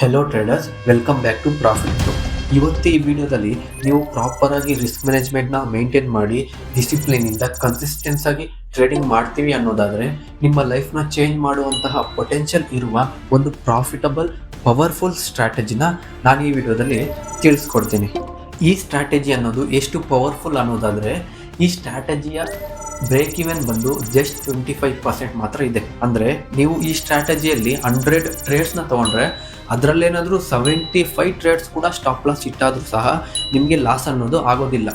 Hello traders welcome back to profit ಇವತ್ತು ಈ ವಿಡಿಯೋದಲ್ಲಿ ನೀವು ಪ್ರಾಪರ್ ಆಗಿ ರಿಸ್ಕ್ ಮ್ಯಾನೇಜ್ಮೆಂಟ್ನ ಮೇಂಟೈನ್ ಮಾಡಿ ಡಿಸಿಪ್ಲಿನಿಂದ ಕನ್ಸಿಸ್ಟೆನ್ಸ್ ಆಗಿ ಟ್ರೇಡಿಂಗ್ ಮಾಡ್ತೀವಿ ಅನ್ನೋದಾದರೆ, ನಿಮ್ಮ ಲೈಫ್ನ ಚೇಂಜ್ ಮಾಡುವಂತಹ ಪೊಟೆನ್ಷಿಯಲ್ ಇರುವ ಒಂದು ಪ್ರಾಫಿಟಬಲ್ ಪವರ್ಫುಲ್ ಸ್ಟ್ರಾಟಜಿನ ನಾನು ಈ ವಿಡಿಯೋದಲ್ಲಿ ತಿಳಿಸ್ಕೊಡ್ತೀನಿ. ಈ ಸ್ಟ್ರಾಟಜಿ ಅನ್ನೋದು ಎಷ್ಟು ಪವರ್ಫುಲ್ ಅನ್ನೋದಾದರೆ, ಈ ಸ್ಟ್ರಾಟಜಿಯ ಬ್ರೇಕ್ ಇವೆನ್ ಬಂದು ಜಸ್ಟ್ ಟ್ವೆಂಟಿ ಫೈವ್ ಪರ್ಸೆಂಟ್ ಮಾತ್ರ ಇದೆ. ಅಂದರೆ ನೀವು ಈ ಸ್ಟ್ರಾಟಜಿಯಲ್ಲಿ ಹಂಡ್ರೆಡ್ ಟ್ರೇಡ್ಸ್ನ ತಗೊಂಡ್ರೆ ಅದರಲ್ಲೇನಾದರೂ ಸೆವೆಂಟಿ ಫೈವ್ ಟ್ರೇಡ್ಸ್ ಕೂಡ ಸ್ಟಾಪ್ ಲಾಸ್ ಇಟ್ಟಾದರೂ ಸಹ ನಿಮಗೆ ಲಾಸ್ ಅನ್ನೋದು ಆಗೋದಿಲ್ಲ.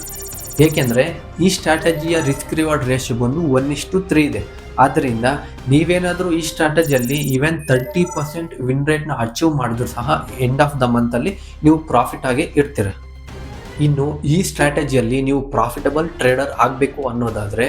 ಏಕೆಂದರೆ ಈ ಸ್ಟ್ರಾಟಜಿಯ ರಿಸ್ಕ್ ರಿವಾರ್ಡ್ ರೇಷಿಯೋ ಬಂದು ಒನ್ ಇಷ್ಟು ತ್ರೀ ಇದೆ. ಆದ್ದರಿಂದ ನೀವೇನಾದರೂ ಈ ಸ್ಟ್ರಾಟಜಿಯಲ್ಲಿ ಈವೆನ್ ತರ್ಟಿ ಪರ್ಸೆಂಟ್ ವಿನ್ ರೇಟ್ನ ಅಚೀವ್ ಮಾಡಿದ್ರು ಸಹ ಎಂಡ್ ಆಫ್ ದ ಮಂತಲ್ಲಿ ನೀವು ಪ್ರಾಫಿಟ್ ಆಗಿ ಇರ್ತೀರ. ಇನ್ನು ಈ ಸ್ಟ್ರಾಟಜಿಯಲ್ಲಿ ನೀವು ಪ್ರಾಫಿಟಬಲ್ ಟ್ರೇಡರ್ ಆಗಬೇಕು ಅನ್ನೋದಾದರೆ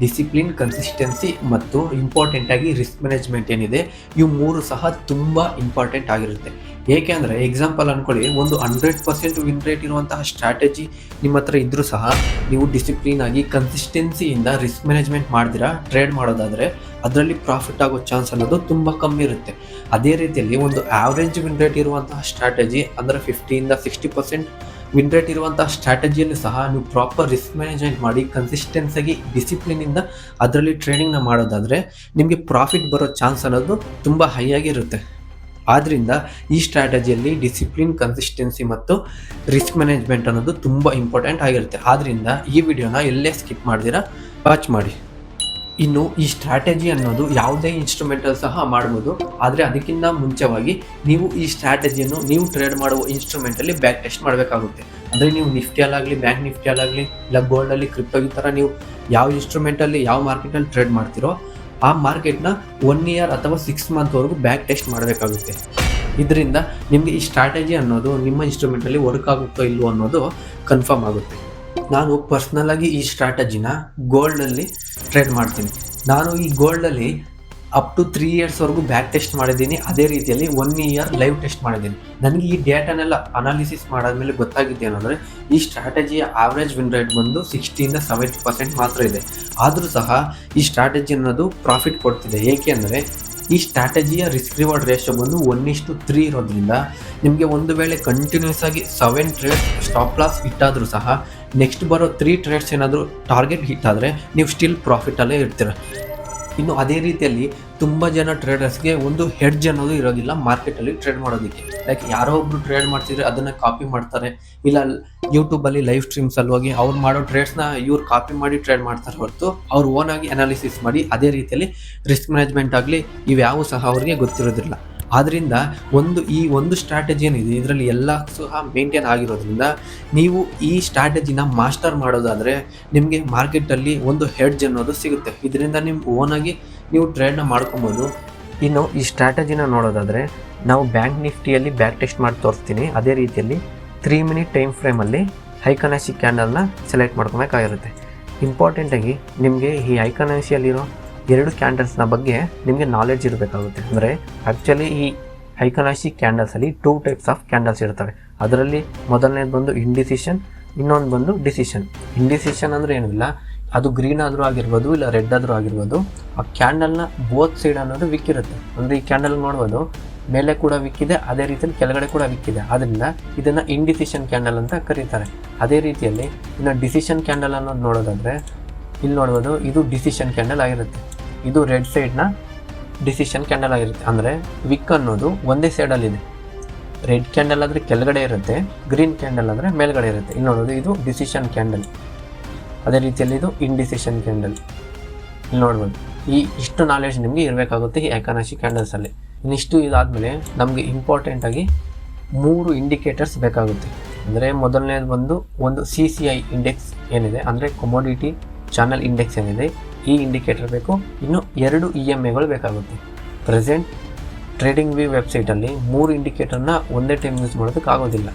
ಡಿಸಿಪ್ಲಿನ್ ಕನ್ಸಿಸ್ಟೆನ್ಸಿ ಮತ್ತು ಇಂಪಾರ್ಟೆಂಟ್ ಆಗಿ ರಿಸ್ಕ್ ಮ್ಯಾನೇಜ್ಮೆಂಟ್ ಏನಿದೆ ಇವು ಮೂರು ಸಹ ತುಂಬ ಇಂಪಾರ್ಟೆಂಟ್ ಆಗಿರುತ್ತೆ. ಏಕೆ ಅಂದರೆ ಎಕ್ಸಾಂಪಲ್ ಅಂದ್ಕೊಳ್ಳಿ ಒಂದು ಹಂಡ್ರೆಡ್ ಪರ್ಸೆಂಟ್ ವಿನ್ ರೇಟ್ ಇರುವಂತಹ ಸ್ಟ್ರಾಟಜಿ ನಿಮ್ಮ ಹತ್ರ ಇದ್ದರೂ ಸಹ ನೀವು ಡಿಸಿಪ್ಲಿನ್ ಆಗಿ ಕನ್ಸಿಸ್ಟೆನ್ಸಿಯಿಂದ ರಿಸ್ಕ್ ಮ್ಯಾನೇಜ್ಮೆಂಟ್ ಮಾಡಿದಿರಾ ಟ್ರೇಡ್ ಮಾಡೋದಾದರೆ ಅದರಲ್ಲಿ ಪ್ರಾಫಿಟ್ ಆಗೋ ಚಾನ್ಸ್ ಅನ್ನೋದು ತುಂಬ ಕಮ್ಮಿ ಇರುತ್ತೆ. ಅದೇ ರೀತಿಯಲ್ಲಿ ಒಂದು ಆವ್ರೇಜ್ ವಿನ್ ರೇಟ್ ಇರುವಂತಹ ಸ್ಟ್ರಾಟಜಿ ಅಂದರೆ ಫಿಫ್ಟಿಯಿಂದ ಸಿಕ್ಸ್ಟಿ ಪರ್ಸೆಂಟ್ ವಿನ್ ರೇಟ್ ಇರುವಂತಹ ಸ್ಟ್ರಾಟಜಿಯಲ್ಲಿ ಸಹ ನೀವು ಪ್ರಾಪರ್ ರಿಸ್ಕ್ ಮ್ಯಾನೇಜ್ಮೆಂಟ್ ಮಾಡಿ ಕನ್ಸಿಸ್ಟೆನ್ಸ್ ಆಗಿ ಡಿಸಿಪ್ಲಿನಿಂದ ಅದರಲ್ಲಿ ಟ್ರೇಡಿಂಗ್ನ ಮಾಡೋದಾದ್ರೆ ನಿಮಗೆ ಪ್ರಾಫಿಟ್ ಬರೋ ಚಾನ್ಸ್ ಅನ್ನೋದು ತುಂಬ ಹೈ ಆಗಿರುತ್ತೆ ಆದ್ದರಿಂದ ಈ ಸ್ಟ್ರಾಟಜಿಯಲ್ಲಿ ಡಿಸಿಪ್ಲಿನ್ ಕನ್ಸಿಸ್ಟೆನ್ಸಿ ಮತ್ತು ರಿಸ್ಕ್ ಮ್ಯಾನೇಜ್ಮೆಂಟ್ ಅನ್ನೋದು ತುಂಬ ಇಂಪಾರ್ಟೆಂಟ್ ಆಗಿರುತ್ತೆ. ಆದ್ದರಿಂದ ಈ ವಿಡಿಯೋನ ಎಲ್ಲೇ ಸ್ಕಿಪ್ ಮಾಡಿದಿರಾ ವಾಚ್ ಮಾಡಿ. ಇನ್ನು ಈ ಸ್ಟ್ರಾಟಜಿ ಅನ್ನೋದು ಯಾವುದೇ ಇನ್ಸ್ಟ್ರೂಮೆಂಟಲ್ಲಿ ಸಹ ಮಾಡ್ಬೋದು. ಆದರೆ ಅದಕ್ಕಿಂತ ಮುಂಚೆವಾಗಿ ನೀವು ಈ ಸ್ಟ್ರಾಟಜಿಯನ್ನು ನೀವು ಟ್ರೇಡ್ ಮಾಡುವ ಇನ್ಸ್ಟ್ರೂಮೆಂಟಲ್ಲಿ ಬ್ಯಾಕ್ ಟೆಸ್ಟ್ ಮಾಡಬೇಕಾಗುತ್ತೆ. ಅಂದರೆ ನೀವು ನಿಫ್ಟಿಯಲ್ಲಾಗಲಿ ಬ್ಯಾಂಕ್ ನಿಫ್ಟಿಯಲ್ಲಾಗಲಿ ಇಲ್ಲ ಗೋಲ್ಡಲ್ಲಿ ಕ್ರಿಪ್ಟೋ ಈ ಥರ ನೀವು ಯಾವ ಇನ್ಸ್ಟ್ರೂಮೆಂಟಲ್ಲಿ ಯಾವ ಮಾರ್ಕೆಟಲ್ಲಿ ಟ್ರೇಡ್ ಮಾಡ್ತೀರೋ ಆ ಮಾರ್ಕೆಟ್ನ ಒನ್ ಇಯರ್ ಅಥವಾ ಸಿಕ್ಸ್ ಮಂತ್ವರೆಗೂ ಬ್ಯಾಕ್ ಟೆಸ್ಟ್ ಮಾಡಬೇಕಾಗುತ್ತೆ. ಇದರಿಂದ ನಿಮಗೆ ಈ ಸ್ಟ್ರಾಟಜಿ ಅನ್ನೋದು ನಿಮ್ಮ ಇನ್ಸ್ಟ್ರೂಮೆಂಟಲ್ಲಿ ವರ್ಕ್ ಆಗುತ್ತೋ ಇಲ್ವೋ ಅನ್ನೋದು ಕನ್ಫರ್ಮ್ ಆಗುತ್ತೆ. ನಾನು ಪರ್ಸ್ನಲ್ ಆಗಿ ಈ ಸ್ಟ್ರಾಟಜಿನ ಗೋಲ್ಡಲ್ಲಿ ಟ್ರೇಡ್ ಮಾಡ್ತೀನಿ. ನಾನು ಈ ಗೋಲ್ಡಲ್ಲಿ ಅಪ್ ಟು ತ್ರೀ ಇಯರ್ಸ್ವರೆಗೂ ಬ್ಯಾಕ್ ಟೆಸ್ಟ್ ಮಾಡಿದ್ದೀನಿ. ಅದೇ ರೀತಿಯಲ್ಲಿ ಒನ್ ಇಯರ್ ಲೈವ್ ಟೆಸ್ಟ್ ಮಾಡಿದ್ದೀನಿ. ನನಗೆ ಈ ಡೇಟಾನೆಲ್ಲ ಅನಾಲಿಸಿಸ್ ಮಾಡಾದ್ಮೇಲೆ ಗೊತ್ತಾಗಿದೆ ಏನಂದರೆ, ಈ ಸ್ಟ್ರಾಟಜಿಯ ಆವ್ರೇಜ್ ವಿನ್ ರೇಟ್ ಬಂದು ಸಿಕ್ಸ್ಟಿಯಿಂದ ಸೆವೆಂಟಿ ಪರ್ಸೆಂಟ್ ಮಾತ್ರ ಇದೆ. ಆದರೂ ಸಹ ಈ ಸ್ಟ್ರಾಟಜಿ ಅನ್ನೋದು ಪ್ರಾಫಿಟ್ ಕೊಡ್ತಿದೆ. ಏಕೆ ಅಂದರೆ, ಈ ಸ್ಟ್ರಾಟಜಿಯ ರಿಸ್ಕ್ ರಿವಾರ್ಡ್ ರೇಷೋ ಬಂದು ಒನ್ ಇಷ್ಟು ತ್ರೀ ಇರೋದ್ರಿಂದ, ನಿಮಗೆ ಒಂದು ವೇಳೆ ಕಂಟಿನ್ಯೂಸ್ ಆಗಿ ಸೆವೆನ್ ಟ್ರೇಡ್ ಸ್ಟಾಪ್ ಲಾಸ್ ಇಟ್ಟಾದರೂ ಸಹ ನೆಕ್ಸ್ಟ್ ಬರೋ ತ್ರೀ ಟ್ರೇಡ್ಸ್ ಏನಾದರೂ ಟಾರ್ಗೆಟ್ ಹಿಟ್ ಆದರೆ ನೀವು ಸ್ಟಿಲ್ ಪ್ರಾಫಿಟಲ್ಲೇ ಇರ್ತೀರ. ಇನ್ನು ಅದೇ ರೀತಿಯಲ್ಲಿ ತುಂಬ ಜನ ಟ್ರೇಡರ್ಸ್ಗೆ ಒಂದು ಹೆಡ್ಜ್ ಅನ್ನೋದು ಇರೋದಿಲ್ಲ ಮಾರ್ಕೆಟಲ್ಲಿ ಟ್ರೇಡ್ ಮಾಡೋದಕ್ಕೆ. ಲೈಕ್ ಯಾರೋ ಒಬ್ರು ಟ್ರೇಡ್ ಮಾಡ್ತಿದ್ರೆ ಅದನ್ನು ಕಾಪಿ ಮಾಡ್ತಾರೆ. ಇಲ್ಲ ಯೂಟ್ಯೂಬಲ್ಲಿ ಲೈವ್ ಸ್ಟ್ರೀಮ್ಸಲ್ಲಿ ಹೋಗಿ ಅವ್ರು ಮಾಡೋ ಟ್ರೇಡ್ಸ್ನ ಇವ್ರು ಕಾಪಿ ಮಾಡಿ ಟ್ರೇಡ್ ಮಾಡ್ತಾರೆ ಹೊರತು ಅವ್ರು ಓನಾಗಿ ಅನಾಲಿಸಿಸ್ ಮಾಡಿ ಅದೇ ರೀತಿಯಲ್ಲಿ ರಿಸ್ಕ್ ಮ್ಯಾನೇಜ್ಮೆಂಟ್ ಆಗಲಿ ಇವ್ಯಾವು ಸಹ ಅವ್ರಿಗೆ ಗೊತ್ತಿರೋದಿಲ್ಲ. ಆದ್ದರಿಂದ ಒಂದು ಈ ಒಂದು ಸ್ಟ್ರಾಟಜಿ ಏನಿದೆ ಇದರಲ್ಲಿ ಎಲ್ಲ ಸಹ ಮೇಂಟೈನ್ ಆಗಿರೋದ್ರಿಂದ ನೀವು ಈ ಸ್ಟ್ರಾಟಜಿನ ಮಾಸ್ಟರ್ ಮಾಡೋದಾದರೆ ನಿಮಗೆ ಮಾರ್ಕೆಟಲ್ಲಿ ಒಂದು ಹೆಡ್ಜ್ ಅನ್ನೋದು ಸಿಗುತ್ತೆ. ಇದರಿಂದ ನಿಮ್ಮ ಓನಾಗಿ ನೀವು ಟ್ರೇಡ್ನ ಮಾಡ್ಕೊಬೋದು. ಇನ್ನು ಈ ಸ್ಟ್ರಾಟಜಿನ ನೋಡೋದಾದರೆ ನಾವು ಬ್ಯಾಂಕ್ ನಿಫ್ಟಿಯಲ್ಲಿ ಬ್ಯಾಕ್ ಟೆಸ್ಟ್ ಮಾಡಿ ತೋರಿಸ್ತೀನಿ. ಅದೇ ರೀತಿಯಲ್ಲಿ ತ್ರೀ ಮಿನಿಟ್ ಟೈಮ್ ಫ್ರೇಮಲ್ಲಿ ಹೈಕನಾಸಿ ಕ್ಯಾಂಡಲ್ನ ಸೆಲೆಕ್ಟ್ ಮಾಡ್ಕೊಬೇಕಾಗಿರುತ್ತೆ ಇಂಪಾರ್ಟೆಂಟಾಗಿ ನಿಮಗೆ ಈ ಐಕನಾಶಿಯಲ್ಲಿರೋ ಎರಡು ಕ್ಯಾಂಡಲ್ಸ್ನ ಬಗ್ಗೆ ನಿಮಗೆ ನಾಲೆಡ್ಜ್ ಇರಬೇಕಾಗುತ್ತೆ. ಅಂದರೆ ಆ್ಯಕ್ಚುಲಿ ಈ ಹೈಕನಾಶಿ ಕ್ಯಾಂಡಲ್ಸಲ್ಲಿ ಟೂ ಟೈಪ್ಸ್ ಆಫ್ ಕ್ಯಾಂಡಲ್ಸ್ ಇರ್ತವೆ. ಅದರಲ್ಲಿ ಮೊದಲನೇದು ಬಂದು ಇಂಡಿಸಿಷನ್ ಇನ್ನೊಂದು ಬಂದು ಡಿಸಿಷನ್ ಇಂಡಿಸಿಷನ್ ಅಂದರೆ ಏನಿಲ್ಲ, ಅದು ಗ್ರೀನ್ ಆದರೂ ಆಗಿರ್ಬೋದು, ಇಲ್ಲ ರೆಡ್ ಆದರೂ ಆಗಿರ್ಬೋದು, ಆ ಕ್ಯಾಂಡಲ್ನ ಬೋತ್ ಸೈಡ್ ಅನ್ನೋದು ವಿಕ್ಕಿರುತ್ತೆ. ಅಂದರೆ ಈ ಕ್ಯಾಂಡಲ್ ನೋಡ್ಬೋದು, ಮೇಲೆ ಕೂಡ ವಿಕ್ಕಿದೆ, ಅದೇ ರೀತಿಯಲ್ಲಿ ಕೆಳಗಡೆ ಕೂಡ ವಿಕ್ಕಿದೆ. ಆದ್ದರಿಂದ ಇದನ್ನು ಇಂಡಿಸಿಷನ್ ಕ್ಯಾಂಡಲ್ ಅಂತ ಕರೀತಾರೆ. ಅದೇ ರೀತಿಯಲ್ಲಿ ಇನ್ನು ಡಿಸಿಷನ್ ಕ್ಯಾಂಡಲ್ ಅನ್ನೋದು ನೋಡೋದಾದರೆ, ಇಲ್ಲಿ ನೋಡ್ಬೋದು, ಇದು ಡಿಸಿಷನ್ ಕ್ಯಾಂಡಲ್ ಆಗಿರುತ್ತೆ. ಇದು ರೆಡ್ ಸೈಡ್ನ ಡಿಸಿಷನ್ ಕ್ಯಾಂಡಲ್ ಆಗಿರುತ್ತೆ. ಅಂದರೆ ವಿಕ್ ಅನ್ನೋದು ಒಂದೇ ಸೈಡಲ್ಲಿದೆ ರೆಡ್ ಕ್ಯಾಂಡಲ್ ಆದರೆ ಕೆಳಗಡೆ ಇರುತ್ತೆ ಗ್ರೀನ್ ಕ್ಯಾಂಡಲ್ ಅಂದರೆ ಮೇಲ್ಗಡೆ ಇರುತ್ತೆ. ಇಲ್ಲಿ ನೋಡೋದು, ಇದು ಡಿಸಿಷನ್ ಕ್ಯಾಂಡಲ್ ಅದೇ ರೀತಿಯಲ್ಲಿ ಇದು ಇಂಡಿಸಿಷನ್ ಕ್ಯಾಂಡಲ್ ಇಲ್ಲಿ ನೋಡ್ಬೋದು, ಈ ಇಷ್ಟು ನಾಲೆಡ್ಜ್ ನಿಮಗೆ ಇರಬೇಕಾಗುತ್ತೆ ಈ ಎಕಾನಶಿ ಕ್ಯಾಂಡಲ್ಸಲ್ಲಿ ಇನ್ನಿಷ್ಟು ಇದಾದಮೇಲೆ ನಮಗೆ ಇಂಪಾರ್ಟೆಂಟಾಗಿ ಮೂರು ಇಂಡಿಕೇಟರ್ಸ್ ಬೇಕಾಗುತ್ತೆ. ಅಂದರೆ ಮೊದಲನೇದು ಬಂದು ಒಂದು ಸಿ ಸಿ ಐ ಇಂಡೆಕ್ಸ್ ಏನಿದೆ, ಅಂದರೆ ಕಮೋಡಿಟಿ ಚಾನಲ್ ಇಂಡೆಕ್ಸ್ ಏನಿದೆ ಈ ಇಂಡಿಕೇಟರ್ ಬೇಕು. ಇನ್ನು ಎರಡು ಇ ಎಂ ಎಗಳು ಬೇಕಾಗುತ್ತೆ. ಪ್ರೆಸೆಂಟ್ ಟ್ರೇಡಿಂಗ್ ವಿ ವೆಬ್ಸೈಟಲ್ಲಿ ಮೂರು ಇಂಡಿಕೇಟರ್ನ ಒಂದೇ ಟೈಮ್ ಯೂಸ್ ಮಾಡೋದಕ್ಕಾಗೋದಿಲ್ಲ